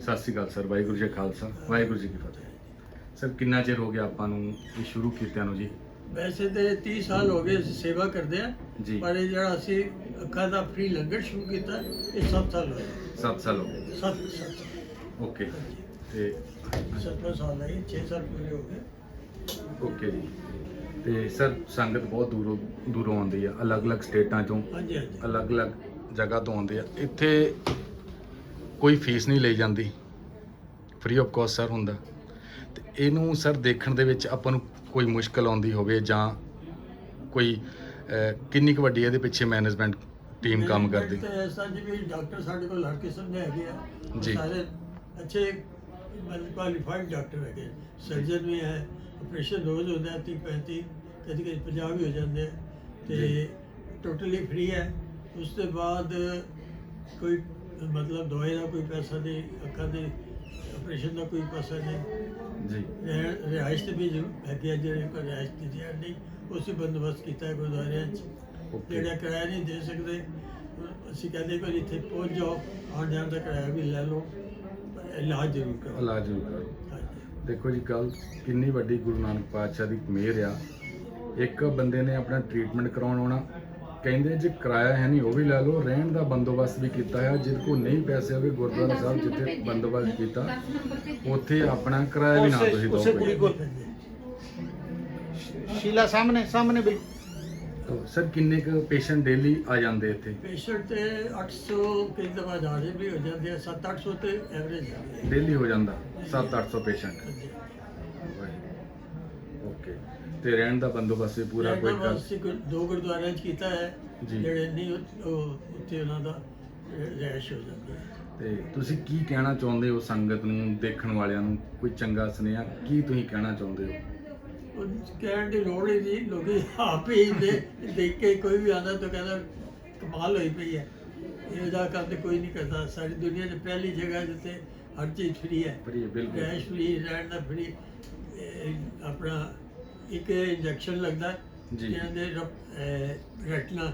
Speaker 1: ਸਤਿ ਸ਼੍ਰੀ ਅਕਾਲ ਸਰ, ਵਾਹਿਗੁਰੂ ਜੀ ਖਾਲਸਾ, ਵਾਹਿਗੁਰੂ ਜੀ ਕੀ ਫਤਿਹ। ਸਰ, ਕਿੰਨਾ ਚਿਰ ਹੋ ਗਿਆ ਆਪਾਂ ਨੂੰ ਇਹ ਸ਼ੁਰੂ ਕੀਤਿਆਂ ਨੂੰ ਜੀ?
Speaker 2: ਵੈਸੇ ਤੇ 30 ਸਾਲ ਹੋ ਗਏ ਅਸੀਂ ਸੇਵਾ ਕਰਦੇ ਆ
Speaker 1: ਜੀ।
Speaker 2: ਪਰ ਇਹ ਜਿਹੜਾ ਅਸੀਂ ਅੱਖਾਂ ਦਾ ਫ੍ਰੀ ਲੰਗਰ ਸ਼ੁਰੂ ਕੀਤਾ ਇਹ 7 ਸਾਲ ਹੋਏ
Speaker 1: 7 ਸਾਲ ਹੋ ਗਏ।
Speaker 2: 7 7
Speaker 1: ਓਕੇ। ਤੇ
Speaker 2: 7 ਸਾਲ ਹੈ 6 ਸਾਲ ਪੂਰੇ ਹੋ ਗਏ।
Speaker 1: ਓਕੇ ਜੀ। ਤੇ ਸਰ ਸੰਗਤ ਬਹੁਤ ਦੂਰੋਂ ਦੂਰੋਂ ਆਉਂਦੀ ਆ ਅਲੱਗ-ਅਲੱਗ ਸਟੇਟਾਂ ਚੋਂ
Speaker 2: ਹਾਂਜੀ ਹਾਂਜੀ।
Speaker 1: ਅਲੱਗ-ਅਲੱਗ ਜਗ੍ਹਾ ਤੋਂ ਆਉਂਦੇ ਆ। ਇੱਥੇ ਕੋਈ ਫੀਸ ਨਹੀਂ ਲਈ ਜਾਂਦੀ। ਫ੍ਰੀ ਆਫ ਕਾਸਟ ਸਰ ਹੁੰਦਾ। ਤੇ ਇਹਨੂੰ ਸਰ ਦੇਖਣ ਦੇ ਵਿੱਚ ਆਪਾਂ ਨੂੰ ਕੋਈ ਮੁਸ਼ਕਲ ਆਉਂਦੀ ਹੋਵੇ ਜਾਂ ਕੋਈ ਕਿੰਨੀ ਕੁ ਵੱਡੀ ਇਹਦੇ ਪਿੱਛੇ ਮੈਨੇਜਮੈਂਟ ਟੀਮ ਕੰਮ ਕਰਦੀ?
Speaker 2: ਜੀ ਵੀ ਡਾਕਟਰ ਸਾਡੇ ਕੋਲ ਹਰ ਕਿਸਮ ਦੇ ਹੈਗੇ ਆ। ਉਹ
Speaker 1: ਜੀ।
Speaker 2: ਸਾਰੇ ਅੱਛੇ ਕੁਆਲੀਫਾਈਡ ਡਾਕਟਰ ਹੈਗੇ। ਸਰਜਨ ਵੀ ਹੈ ਆਪਰੇਸ਼ਨ ਰੋਜ਼ ਹੁੰਦਾ 30 35 ਕਦੀ ਕਦੀ 50 ਵੀ ਹੋ ਜਾਂਦੇ ਤੇ। ਟੋਟਲੀ ਫ੍ਰੀ ਹੈ। ਉਸ ਤੋਂ ਬਾਅਦ ਕੋਈ ਮਤਲਬ ਦਵਾਈ ਦਾ ਕੋਈ ਪੈਸਾ ਨਹੀਂ ਅੱਖਾਂ ਦੇ ਆਪਰੇਸ਼ਨ ਦਾ ਕੋਈ ਪੈਸਾ ਨਹੀਂ।
Speaker 1: ਜੀ।
Speaker 2: ਰਹਿ- ਰਿਹਾਇਸ਼ ਤੇ ਵੀ ਜ਼ਰੂਰ ਹੈਗੇ ਆ ਜਿਹੜੇ ਕੋਈ ਰਿਹਾਇਸ਼ ਦੀ ਜਿਹੜੀ ਨਹੀਂ ਉਸੇ ਬੰਦੋਬਸਤ ਕੀਤਾ ਹੈ ਗੁਰਦੁਆਰਿਆਂ 'ਚ।
Speaker 1: ਓਕੇ।
Speaker 2: ਜਿਹੜਾ ਕਿਰਾਇਆ ਨਹੀਂ ਦੇ ਸਕਦੇ ਅਸੀਂ ਕਹਿੰਦੇ ਕਿ ਇੱਥੇ ਪਹੁੰਚ ਜਾਓ ਆਉਣ ਜਾਣ ਦਾ ਕਿਰਾਇਆ ਵੀ ਲੈ ਲਓ ਪਰ ਇਲਾਜ ਜ਼ਰੂਰ ਕਰੋ।
Speaker 1: ਇਲਾਜ ਜ਼ਰੂਰ ਕਰੋ।
Speaker 2: ਹਾਂਜੀ।
Speaker 1: ਦੇਖੋ ਜੀ ਕੱਲ ਕਿੰਨੀ ਵੱਡੀ ਗੁਰੂ ਨਾਨਕ ਪਾਤਸ਼ਾਹ ਦੀ ਮਿਹਰ ਆ। ਇੱਕ ਬੰਦੇ ਨੇ ਆਪਣਾ ਟ੍ਰੀਟਮੈਂਟ ਕਰਾਉਣ ਆਉਣਾ ਕਹਿੰਦੇ ਜੇ ਕਿਰਾਇਆ ਹੈ ਨਹੀਂ ਉਹ ਵੀ ਲੈ ਲਓ। ਰਹਿਣ ਦਾ ਬੰਦੋਬਸਤ ਵੀ ਕੀਤਾ ਹੈ। ਜਿਹਦੇ ਕੋਲ ਨਹੀਂ ਪੈਸੇ ਹੋਵੇ ਗੁਰਦੁਆਰਾ ਸਾਹਿਬ ਜਿੱਥੇ ਬੰਦੋਬਸਤ ਕੀਤਾ ਉੱਥੇ ਆਪਣਾ ਕਿਰਾਇਆ ਵੀ ਨਾ
Speaker 3: ਉਸੇ-
Speaker 1: ਤੁਸੀਂ
Speaker 3: ਉਸੇ
Speaker 1: ਦੋਗੇ
Speaker 3: ਕੁੜੀ ਕੋਲ। ਸ਼ੀਲਾ ਸਾਹਮਣੇ ਸਾਹਮਣੇ ਬਿਲਕੁਲ
Speaker 1: ਸਰ ਕਿੰਨੇ ਕੁ ਪੇਸ਼ੈਂਟ ਡੇਲੀ ਆ ਜਾਂਦੇ ਇੱਥੇ?
Speaker 2: ਪੇਸ਼ੈਂਟ ਤੇ 800 ਕਈ ਦਫਾ ਜ਼ਿਆਦਾ ਵੀ ਹੋ ਜਾਂਦੇ ਆ। 7-800 ਤੇ ਐਵਰੇਜ
Speaker 1: ਡੇਲੀ ਹੋ ਜਾਂਦਾ। 7-800 ਪੇਸ਼ੈਂਟ। ਓਕੇ। ਤੇ ਰਹਿਣ ਦਾ ਬੰਦੋਬਸਤ ਵੀ ਪੂਰਾ ਕੋਈ ਕਰ
Speaker 2: ਅਸੀਂ ਗੁਰ- ਦੋ ਗੁਰਦੁਆਰਿਆਂ 'ਚ ਕੀਤਾ ਹੈ।
Speaker 1: ਜੀ।
Speaker 2: ਜਿਹੜੇ ਨਹੀਂ ਉਹ- ਉਹ ਉੱਥੇ ਉਹਨਾਂ ਦਾ ਰਿਹਾਇਸ਼ ਹੋ ਜਾਂਦੀ ਹੈ।
Speaker 1: ਤੇ ਤੁਸੀਂ ਕੀ ਕਹਿਣਾ ਚਾਹੁੰਦੇ ਹੋ ਸੰਗਤ ਨੂੰ ਦੇਖਣ ਵਾਲਿਆਂ ਨੂੰ? ਕੋਈ ਚੰਗਾ ਸੁਨੇਹਾ? ਕੀ ਤੁਸੀਂ ਕਹਿਣਾ ਚਾਹੁੰਦੇ ਹੋ?
Speaker 2: ਉਹ ਕਹਿਣ ਦੀ ਲੋੜ ਹੀ ਨਹੀਂ। ਲੋਕੀ ਆਪ ਹੀ ਦੇ ਦੇਖ ਕੇ ਕੋਈ ਵੀ ਆਉਂਦਾ ਤਾਂ ਕਹਿੰਦਾ ਕਮਾਲ ਹੋਈ ਪਈ ਹੈ। ਇਹੋ ਜਿਹਾ ਕੰਮ ਤੇ ਕੋਈ ਨਹੀਂ ਕਰਦਾ। ਸਾਡੀ ਦੁਨੀਆ 'ਚ ਪਹਿਲੀ ਜਗ੍ਹਾ ਜਿੱਥੇ ਹਰ ਚੀਜ਼ ਫ੍ਰੀ ਹੈ।
Speaker 1: ਪਰ ਇਹ ਬਿਲਕੁਲ।
Speaker 2: ਗੈਸ ਫ੍ਰੀ ਰਹਿਣ ਦਾ ਫ੍ਰੀ ਆਪਣਾ ਇੱਕ ਇੰਜੈਕਸ਼ਨ ਲੱਗਦਾ
Speaker 1: ਜੀ।
Speaker 2: ਜਿਹਨਾਂ ਦੇ ਰੈਟਨਾ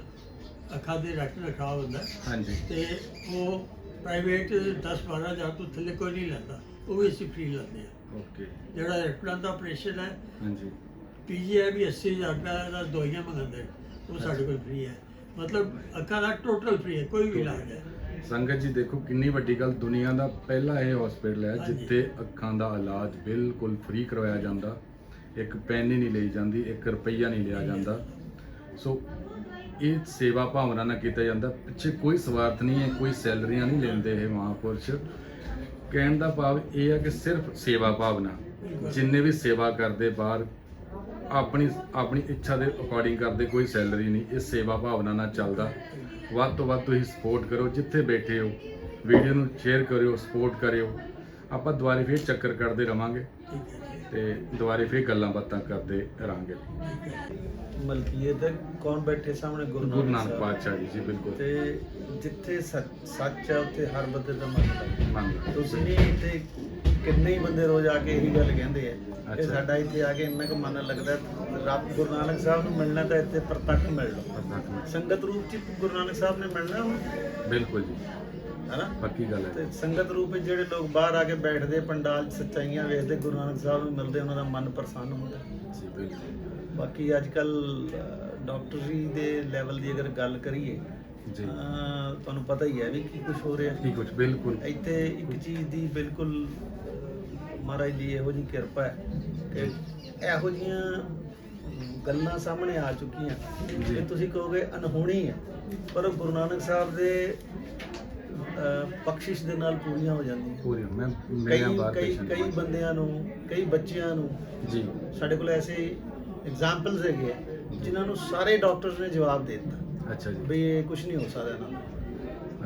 Speaker 2: ਅੱਖਾਂ ਦੇ ਰੈਟਨਾ ਖਰਾਬ ਹੁੰਦਾ ਹੈ।
Speaker 1: ਹਾਂਜੀ।
Speaker 2: ਤੇ ਉਹ ਪ੍ਰਾਈਵੇਟ 10 12 ਹਜ਼ਾਰ ਤੋਂ ਥੱਲੇ ਕੋਈ ਨਹੀਂ ਲੈਂਦਾ ਉਹ ਵੀ ਅਸੀਂ ਫ੍ਰੀ ਲੈਂਦੇ ਹਾਂ।
Speaker 1: ਓਕੇ
Speaker 2: ਜਿਹੜਾ ਰੈਟਨਾ ਦਾ ਆਪਰੇਸ਼ਨ ਹੈ
Speaker 1: ਹਾਂਜੀ।
Speaker 2: ਪੀਜੀਆਈ ਵੀ 80000 ਰੁਪਏ ਦਾ ਦਵਾਈਆਂ ਮੰਗਾਉਂਦੇ ਨੇ, ਉਹ ਸਾਡੇ ਕੋਲ ਫ੍ਰੀ ਹੈ। ਮਤਲਬ ਅੱਖਾਂ ਦਾ ਟੋਟਲ ਫ੍ਰੀ ਹੈ ਕੋਈ ਵੀ ਇਲਾਜ ਹੈ।
Speaker 1: ਸੰਗਤ ਜੀ ਦੇਖੋ ਕਿੰਨੀ ਵੱਡੀ ਗੱਲ ਦੁਨੀਆ ਦਾ ਪਹਿਲਾ ਇਹ ਹਸਪੀਟਲ ਹੈ। ਜਿੱਥੇ ਅੱਖਾਂ ਦਾ ਇਲਾਜ ਬਿਲਕੁਲ ਫ੍ਰੀ ਕਰਵਾਇਆ ਜਾਂਦਾ। ਇੱਕ ਪੈਨ ਹੀ ਨਹੀਂ ਲਈ ਜਾਂਦੀ, ਇੱਕ ਰੁਪਈਆ ਨਹੀਂ ਲਿਆ ਜਾਂਦਾ। ਸੋ ਇਹ ਸੇਵਾ ਭਾਵਨਾ ਨਾਲ ਕੀਤਾ ਜਾਂਦਾ। ਪਿੱਛੇ ਕੋਈ ਸਵਾਰਥ ਨਹੀਂ ਹੈ, ਕੋਈ ਸੈਲਰੀਆਂ ਨਹੀਂ ਲੈਂਦੇ ਇਹ ਮਹਾਂਪੁਰਸ਼। ਕਹਿਣ ਦਾ ਭਾਵ ਇਹ ਹੈ ਕਿ ਸਿਰਫ ਸੇਵਾ ਭਾਵਨਾ, ਜਿੰਨੇ ਵੀ ਸੇਵਾ ਕਰਦੇ ਬਾਹਰ, ਆਪਣੀ ਆਪਣੀ ਇੱਛਾ ਦੇ ਅਕੋਰਡਿੰਗ ਕਰਦੇ ਕੋਈ ਸੈਲਰੀ ਨਹੀਂ, ਇਹ ਸੇਵਾ ਭਾਵਨਾ ਨਾਲ ਚੱਲਦਾ। ਵੱਧ ਤੋਂ ਵੱਧ ਤੁਸੀਂ ਸਪੋਰਟ ਕਰੋ ਜਿੱਥੇ ਬੈਠੇ ਹੋ ਵੀਡੀਓ ਨੂੰ ਸ਼ੇਅਰ ਕਰਿਓ ਸਪੋਰਟ ਕਰਿਓ। ਆਪਾਂ ਦੁਬਾਰੇ ਫੇਰ ਚੱਕਰ ਕਰਦੇ ਰਵਾਂਗੇ ਤੇ ਦੁਬਾਰੇ ਫੇਰ ਗੱਲਾਂ ਬਾਤਾਂ ਕਰਦੇ ਰਹਾਂਗੇ।
Speaker 3: ਮਲਕੀਅਤ ਕੌਣ ਬੈਠੇ ਸਾਹਮਣੇ? ਗੁਰੂ
Speaker 1: ਨਾਨਕ। ਪਾਤਸ਼ਾਹ ਜੀ ਜੀ ਬਿਲਕੁਲ।
Speaker 3: ਤੇ ਜਿੱਥੇ ਸੱਚ ਹੈ ਉੱਥੇ ਹਰ ਬੰਦੇ ਦਾ ਮਨ। ਤੁਸੀਂ ਇੱਥੇ ਕਿੰਨੇ ਹੀ ਬੰਦੇ ਰੋਜ਼ ਆ ਕੇ ਇਹੀ ਗੱਲ ਕਹਿੰਦੇ ਆ। ਕਿ ਸਾਡਾ ਇੱਥੇ ਆ ਕੇ ਇੰਨਾ ਕੁ ਮਨ ਲੱਗਦਾ ਰੱਬ ਗੁਰੂ ਨਾਨਕ ਸਾਹਿਬ ਨੂੰ ਮਿਲਣਾ ਤਾਂ ਇੱਥੇ ਪ੍ਰਤੱਖ ਮਿਲ ਲਓ। ਸੰਗਤ ਰੂਪ ਚ ਗੁਰੂ ਨਾਨਕ ਸਾਹਿਬ ਨੇ ਮਿਲਣਾ
Speaker 1: ਬਿਲਕੁਲ ਜੀ।
Speaker 3: ਹੈਨਾ?
Speaker 1: ਪੱਕੀ ਗੱਲ ਹੈ।
Speaker 3: ਤੇ ਸੰਗਤ ਰੂਪ ਵਿੱਚ ਜਿਹੜੇ ਲੋਕ ਬਾਹਰ ਆ ਕੇ ਬੈਠਦੇ ਪੰਡਾਲ 'ਚ ਸੱਚਾਈਆਂ ਵੇਖਦੇ ਗੁਰੂ ਨਾਨਕ ਸਾਹਿਬ ਨੂੰ ਮਿਲਦੇ ਉਹਨਾਂ ਦਾ ਮਨ ਪ੍ਰਸੰਨ ਹੁੰਦਾ।
Speaker 1: ਜੀ ਬਿਲਕੁਲ।
Speaker 3: ਬਾਕੀ ਅੱਜ ਕੱਲ ਡਾਕਟਰੀ ਦੇ ਲੈਵਲ ਦੀ ਅਗਰ ਗੱਲ ਕਰੀਏ
Speaker 1: ਜੀ।
Speaker 3: ਤੁਹਾਨੂੰ ਪਤਾ ਹੀ ਹੈ ਵੀ ਕੀ ਕੁਝ ਹੋ ਰਿਹਾ।
Speaker 1: ਠੀਕ ਕੁਝ ਬਿਲਕੁਲ।
Speaker 3: ਇੱਥੇ ਇੱਕ ਚੀਜ਼ ਦੀ ਬਿਲਕੁਲ ਮਹਾਰਾਜ ਦੀ ਇਹੋ ਜੀ ਕਿਰਪਾ ਹੈ ਕਿ ਇਹੋ ਜੀਆਂ ਗੱਲਾਂ ਸਾਹਮਣੇ ਆ ਚੁੱਕੀਆਂ।
Speaker 1: ਜੀ।
Speaker 3: ਕਿ ਤੁਸੀਂ ਕਹੋਗੇ ਅਨਹੋਣੀ ਹੈ ਪਰ ਗੁਰੂ ਨਾਨਕ ਸਾਹਿਬ ਦੇ ਬਖਸ਼ਿਸ਼ ਦੇ ਨਾਲ ਪੂਰੀਆਂ ਹੋ ਜਾਂਦੀਆਂ।
Speaker 1: ਪੂਰੀ ਮੈਂ
Speaker 3: ਕਈ
Speaker 1: ਮੇਰਾ ਬਾਤ
Speaker 3: ਕਈ ਕਈ ਬੰਦਿਆਂ ਨੂੰ ਕਈ ਬੱਚਿਆਂ ਨੂੰ
Speaker 1: ਜੀ।
Speaker 3: ਸਾਡੇ ਕੋਲ ਐਸੇ ਐਗਜ਼ਾਮਪਲਸ ਹੈਗੇ ਆ ਜਿਨ੍ਹਾਂ ਨੂੰ ਸਾਰੇ ਡਾਕਟਰਸ ਨੇ ਜਵਾਬ ਦੇ ਦਿੱਤਾ।
Speaker 1: ਅੱਛਾ ਜੀ।
Speaker 3: ਵੀ ਇਹ ਕੁਝ ਨਹੀਂ ਹੋ ਸਕਦਾ ਇਹਨਾਂ ਨੂੰ।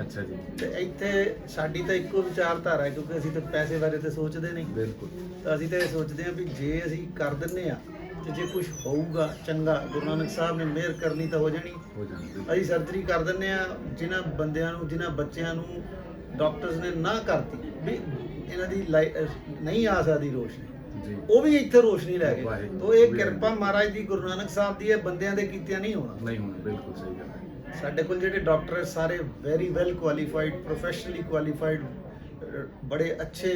Speaker 1: ਅੱਛਾ ਜੀ।
Speaker 3: ਤੇ ਇੱਥੇ ਸਾਡੀ ਤਾਂ ਇੱਕੋ ਵਿਚਾਰਧਾਰਾ ਹੈ ਕਿਉਂਕਿ ਅਸੀਂ ਤਾਂ ਪੈਸੇ ਬਾਰੇ ਤੇ ਸੋਚਦੇ ਨਹੀਂ।
Speaker 1: ਬਿਲਕੁਲ।
Speaker 3: ਤਾਂ ਅਸੀਂ ਤਾਂ ਇਹ ਸੋਚਦੇ ਹਾਂ ਵੀ ਜੇ ਅਸੀਂ ਕਰ ਦਿੰਨੇ ਆ ਤੇ ਜੇ ਕੁਝ ਹੋਊਗਾ ਚੰਗਾ ਗੁਰੂ ਨਾਨਕ ਸਾਹਿਬ ਨੇ ਮਿਹਰ ਕਰਨੀ ਤਾਂ ਹੋ ਜਾਣੀ।
Speaker 1: ਹੋ ਜਾਂਦੀ
Speaker 3: ਅਸੀਂ ਸਰਜਰੀ ਕਰ ਦਿੰਨੇ ਆ ਜਿਨ੍ਹਾਂ ਬੰਦਿਆਂ ਨੂੰ ਜਿਨ੍ਹਾਂ ਬੱਚਿਆਂ ਨੂੰ ਡਾਕਟਰਸ ਨੇ ਨਾ ਕਰਤੀ ਵੀ ਇਹਨਾਂ ਦੀ ਨਹੀਂ ਆ ਸਕਦੀ ਰੋਸ਼ਨੀ। ਉਹ ਵੀ ਇੱਥੇ ਰੋਸ਼ਨੀ ਲੈ ਗਏ
Speaker 1: ਵਾਹਿਗੁਰੂ।
Speaker 3: ਤੋਂ ਇਹ ਕਿਰਪਾ ਮਹਾਰਾਜ ਦੀ ਗੁਰੂ ਨਾਨਕ ਸਾਹਿਬ ਦੀ ਹੈ ਬੰਦਿਆਂ ਦੇ ਕੀਤਿਆਂ ਨਹੀਂ ਹੋਣਾ।
Speaker 1: ਨਹੀਂ ਹੁਣ ਬਿਲਕੁਲ ਸਹੀ ਗੱਲ ਹੈ।
Speaker 3: ਸਾਡੇ ਕੋਲ ਜਿਹੜੇ ਡਾਕਟਰ ਸਾਰੇ very well qualified professionally qualified ਬੜੇ ਅੱਛੇ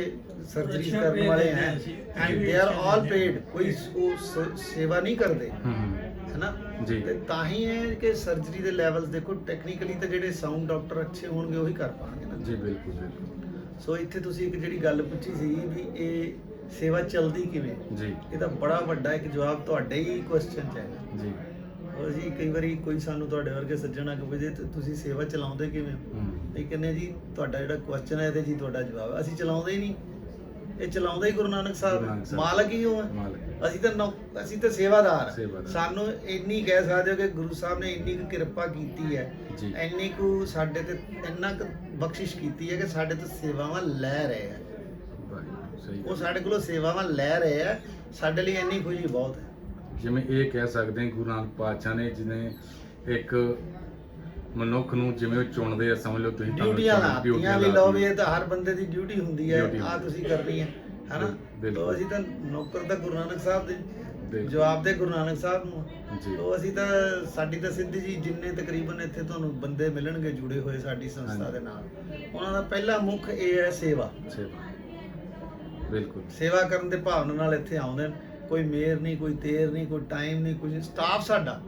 Speaker 3: ਸਰਜਰੀ
Speaker 2: ਅੱਛਾ
Speaker 3: ਕਰਨ
Speaker 2: paid
Speaker 3: ਵਾਲੇ
Speaker 2: ਦਿੰਦੇ
Speaker 3: ਹੈ
Speaker 2: ਅਸੀਂ।
Speaker 3: And they are all paid ਕੋਈ ਉਹ ਸ- ਸੇਵਾ ਨਹੀਂ ਕਰਦੇ
Speaker 1: ਹੂੰ
Speaker 3: ਹੈਨਾ
Speaker 1: ਜੀ।
Speaker 3: ਤੇ ਤਾਂ ਹੀ ਹੈ ਕਿ ਸਰਜਰੀ ਦੇ ਲੈਵਲਸ ਦੇਖੋ ਟੈਕਨੀਕਲੀ ਤਾਂ ਜਿਹੜੇ ਸਾਊਂਡ ਡਾਕਟਰ ਅੱਛੇ ਹੋਣਗੇ ਉਹੀ ਕਰ ਪਾਣਗੇ ਨਾ
Speaker 1: ਜੀ ਬਿਲਕੁਲ ਬਿਲਕੁਲ
Speaker 3: ਸੋ ਇੱਥੇ ਤੁਸੀਂ ਇੱਕ ਜਿਹੜੀ ਗੱਲ ਪੁੱਛੀ ਸੀ ਵੀ ਇਹ ਸੇਵਾ ਚੱਲਦੀ ਕਿਵੇਂ
Speaker 1: ਜੀ
Speaker 3: ਇਹਦਾ ਬੜਾ ਵੱਡਾ ਇੱਕ ਜਵਾਬ ਤੁਹਾਡੇ ਹੀ ਕੁਐਸਚਨ 'ਚ ਹੈ
Speaker 1: ਜੀ
Speaker 3: ਉਹ ਜੀ ਕਈ ਵਾਰੀ ਕੋਈ ਸਾਨੂੰ ਤੁਹਾਡੇ ਵਰਗੇ ਸੱਜਣ ਆ ਤੇ ਤੁਸੀਂ ਸੇਵਾ ਚਲਾਉਂਦੇ ਕਿਵੇਂ? ਹੋ।
Speaker 1: ਹੂੰ
Speaker 3: ਇਹ ਕਹਿੰਦੇ ਜੀ ਤੁਹਾਡਾ ਜਿਹੜਾ ਕੁਐਸਚਨ ਹੈ ਇਹਦੇ ਜੀ ਤੁਹਾਡਾ ਜਵਾਬ ਹੈ। ਅਸੀਂ ਚਲਾਉਂਦੇ ਹੀ ਨਹੀਂ। ਇਹ ਚਲਾਉਂਦਾ ਹੀ ਗੁਰੂ ਨਾਨਕ ਸਾਹਿਬ। ਮਾਲਕ ਹੀ ਹੈ। ਅਸੀਂ ਤਾਂ ਅਸੀਂ ਤਾਂ ਸੇਵਾਦਾਰ। ਹਾਂ। ਸਾਨੂੰ ਇੰਨੀ ਕਹਿ ਸਕਦੇ ਹੋ ਕਿ ਗੁਰੂ ਸਾਹਿਬ ਨੇ ਇੰਨੀ ਕੁ ਕਿਰਪਾ ਕੀਤੀ ਹੈ।
Speaker 1: ਜੀ।
Speaker 3: ਇੰਨੀ ਕੁ ਸਾਡੇ ਤੇ ਇੰਨਾ ਕੁ ਬਖਸ਼ਿਸ਼ ਕੀਤੀ ਹੈ ਕਿ ਸਾਡੇ ਤੋਂ ਸੇਵਾਵਾਂ ਲੈ ਰਹੇ ਆ ਉਹ। ਸਾਡੇ ਕੋਲੋਂ ਸੇਵਾਵਾਂ ਲੈ ਰਹੇ ਆ ਸਾਡੇ ਲਈ ਇੰਨੀ ਖੁਸ਼ੀ ਬਹੁਤ ਹੈ।
Speaker 1: ਜਿਵੇਂ ਇਹ ਕਹਿ ਸਕਦੇ ਗੁਰੂ ਨਾਨਕ ਪਾਤਸ਼ਾਹ ਨੇ ਜਿਹਨੇ ਇੱਕ ਮਨੁੱਖ ਨੂੰ ਜਿਵੇਂ ਉਹ ਚੁਣਦੇ ਆ ਸਮਝ ਲਓ ਤੁਸੀਂ
Speaker 3: ਡਿਊਟੀਆਂ ਲਾਤੀਆਂ ਵੀ ਲਓ ਵੀ। ਇਹ ਤਾਂ ਹਰ ਬੰਦੇ ਦੀ ਡਿਊਟੀ ਹੁੰਦੀ ਹੈ ਆ ਤੁਸੀਂ ਕਰਨੀ ਹੈ ਹੈਨਾ। ਤੋ ਅਸੀਂ ਤਾਂ ਨੌਕਰ ਤਾਂ ਗੁਰੂ ਨਾਨਕ ਸਾਹਿਬ ਦੇ। ਜਵਾਬ ਦੇ ਗੁਰੂ ਨਾਨਕ ਸਾਹਿਬ ਨੂੰ। ਤੋ ਅਸੀਂ ਤਾਂ ਸਾਡੀ ਤਾਂ ਸਿੱਧੀ ਜੀ ਜਿੰਨੇ ਤਕਰੀਬਨ ਇੱਥੇ ਤੁਹਾਨੂੰ ਬੰਦੇ ਮਿਲਣਗੇ ਜੁੜੇ ਹੋਏ ਸਾਡੀ ਸੰਸਥਾ। ਦੇ ਨਾਲ ਉਹਨਾਂ ਦਾ ਪਹਿਲਾ ਮੁੱਖ ਇਹ ਹੈ ਸੇਵਾ
Speaker 1: ਸੇਵਾ ਬਿਲਕੁਲ
Speaker 3: ਸੇਵਾ ਕਰਨ ਦੇ ਭਾਵਨਾ ਨਾਲ ਇੱਥੇ ਆਉਂਦੇ ਨੇ ਕੋਈ ਮੇਰ ਨਹੀਂ ਕੋਈ ਤੇਰ ਨਹੀਂ ਕੋਈ ਟਾਈਮ ਨਹੀਂ ਕੁਝ ਸਟਾਫ ਸਾਡਾ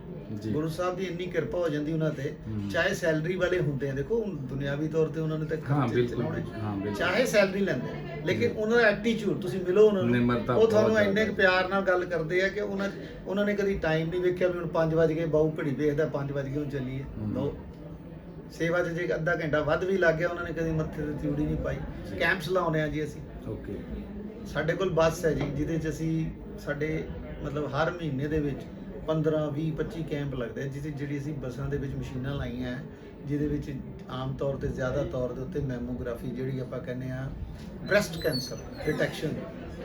Speaker 1: ਜੀ।
Speaker 3: ਗੁਰੂ ਸਾਹਿਬ ਦੀ ਇੰਨੀ ਕਿਰਪਾ ਹੋ ਜਾਂਦੀ ਉਹਨਾਂ ਤੇ। ਚਾਹੇ ਸੈਲਰੀ ਵਾਲੇ ਹੁੰਦੇ ਆ ਦੇਖੋ ਦੁਨਿਆਵੀ ਤੌਰ ਤੇ ਉਹਨਾਂ ਨੇ ਤਾਂ
Speaker 1: ਹਾਂ,
Speaker 3: ਖਰਚੇ
Speaker 1: ਬਿਲਕੁਲ,
Speaker 3: ਚਲਾਉਣੇ
Speaker 1: ਹਾਂ, ਬਿਲਕੁਲ।
Speaker 3: ਚਾਹੇ ਸੈਲਰੀ ਲੈਂਦੇ ਲੇਕਿਨ ਉਹਨਾਂ ਦਾ ਐਟੀਟਿਊਡ ਤੁਸੀਂ ਮਿਲੋ ਉਹਨਾਂ ਨੂੰ। ਉਹ ਤੁਹਾਨੂੰ ਇੰਨੇ। ਪਿਆਰ ਨਾਲ ਗੱਲ ਕਰਦੇ ਆ ਕਿ ਉਹਨਾਂ ਉਹਨਾਂ ਨੇ ਕਦੀ ਟਾਈਮ ਨਹੀਂ ਵੇਖਿਆ ਵੀ ਹੁਣ 5 ਵਜ ਗਏ ਬਾਹੂ ਘੜੀ ਵੇਖਦਾ 5 ਵਜ ਹੁਣ ਚੱਲੀਏ। ਲਓ ਸੇਵਾ 'ਚ ਜੇ ਅੱਧਾ ਘੰਟਾ ਵੱਧ ਵੀ ਲੱਗ ਗਿਆ ਉਹਨਾਂ ਨੇ ਕਦੀ ਮੱਥੇ ਤੇ ਤਿਉੜੀ ਨਹੀਂ ਪਾਈ। ਕੈਂਪਸ ਲਾਉਨੇ ਆ ਜੀ ਅਸੀਂ।
Speaker 1: ਓਕੇ
Speaker 3: ਸਾਡੇ ਕੋਲ ਬੱਸ ਹੈ ਜੀ ਜਿਹਦੇ 'ਚ ਅਸੀਂ ਸਾਡੇ ਮਤਲਬ ਹਰ ਮਹੀਨੇ ਦੇ ਵਿੱਚ 15 20 25 ਕੈਂਪ ਲੱਗਦੇ ਜਿਹਦੇ ਜਿਹੜੀ ਅਸੀਂ ਬੱਸਾਂ ਦੇ ਵਿੱਚ ਮਸ਼ੀਨਾਂ ਲਾਈਆਂ ਹੈ, ਜਿਹਦੇ ਵਿੱਚ ਆਮ ਤੌਰ ਤੇ ਜ਼ਿਆਦਾ ਤੌਰ ਦੇ ਉੱਤੇ ਮੈਮੋਗ੍ਰਾਫੀ ਜਿਹੜੀ ਆਪਾਂ ਕਹਿੰਦੇ ਆ breast
Speaker 1: cancer
Speaker 3: detection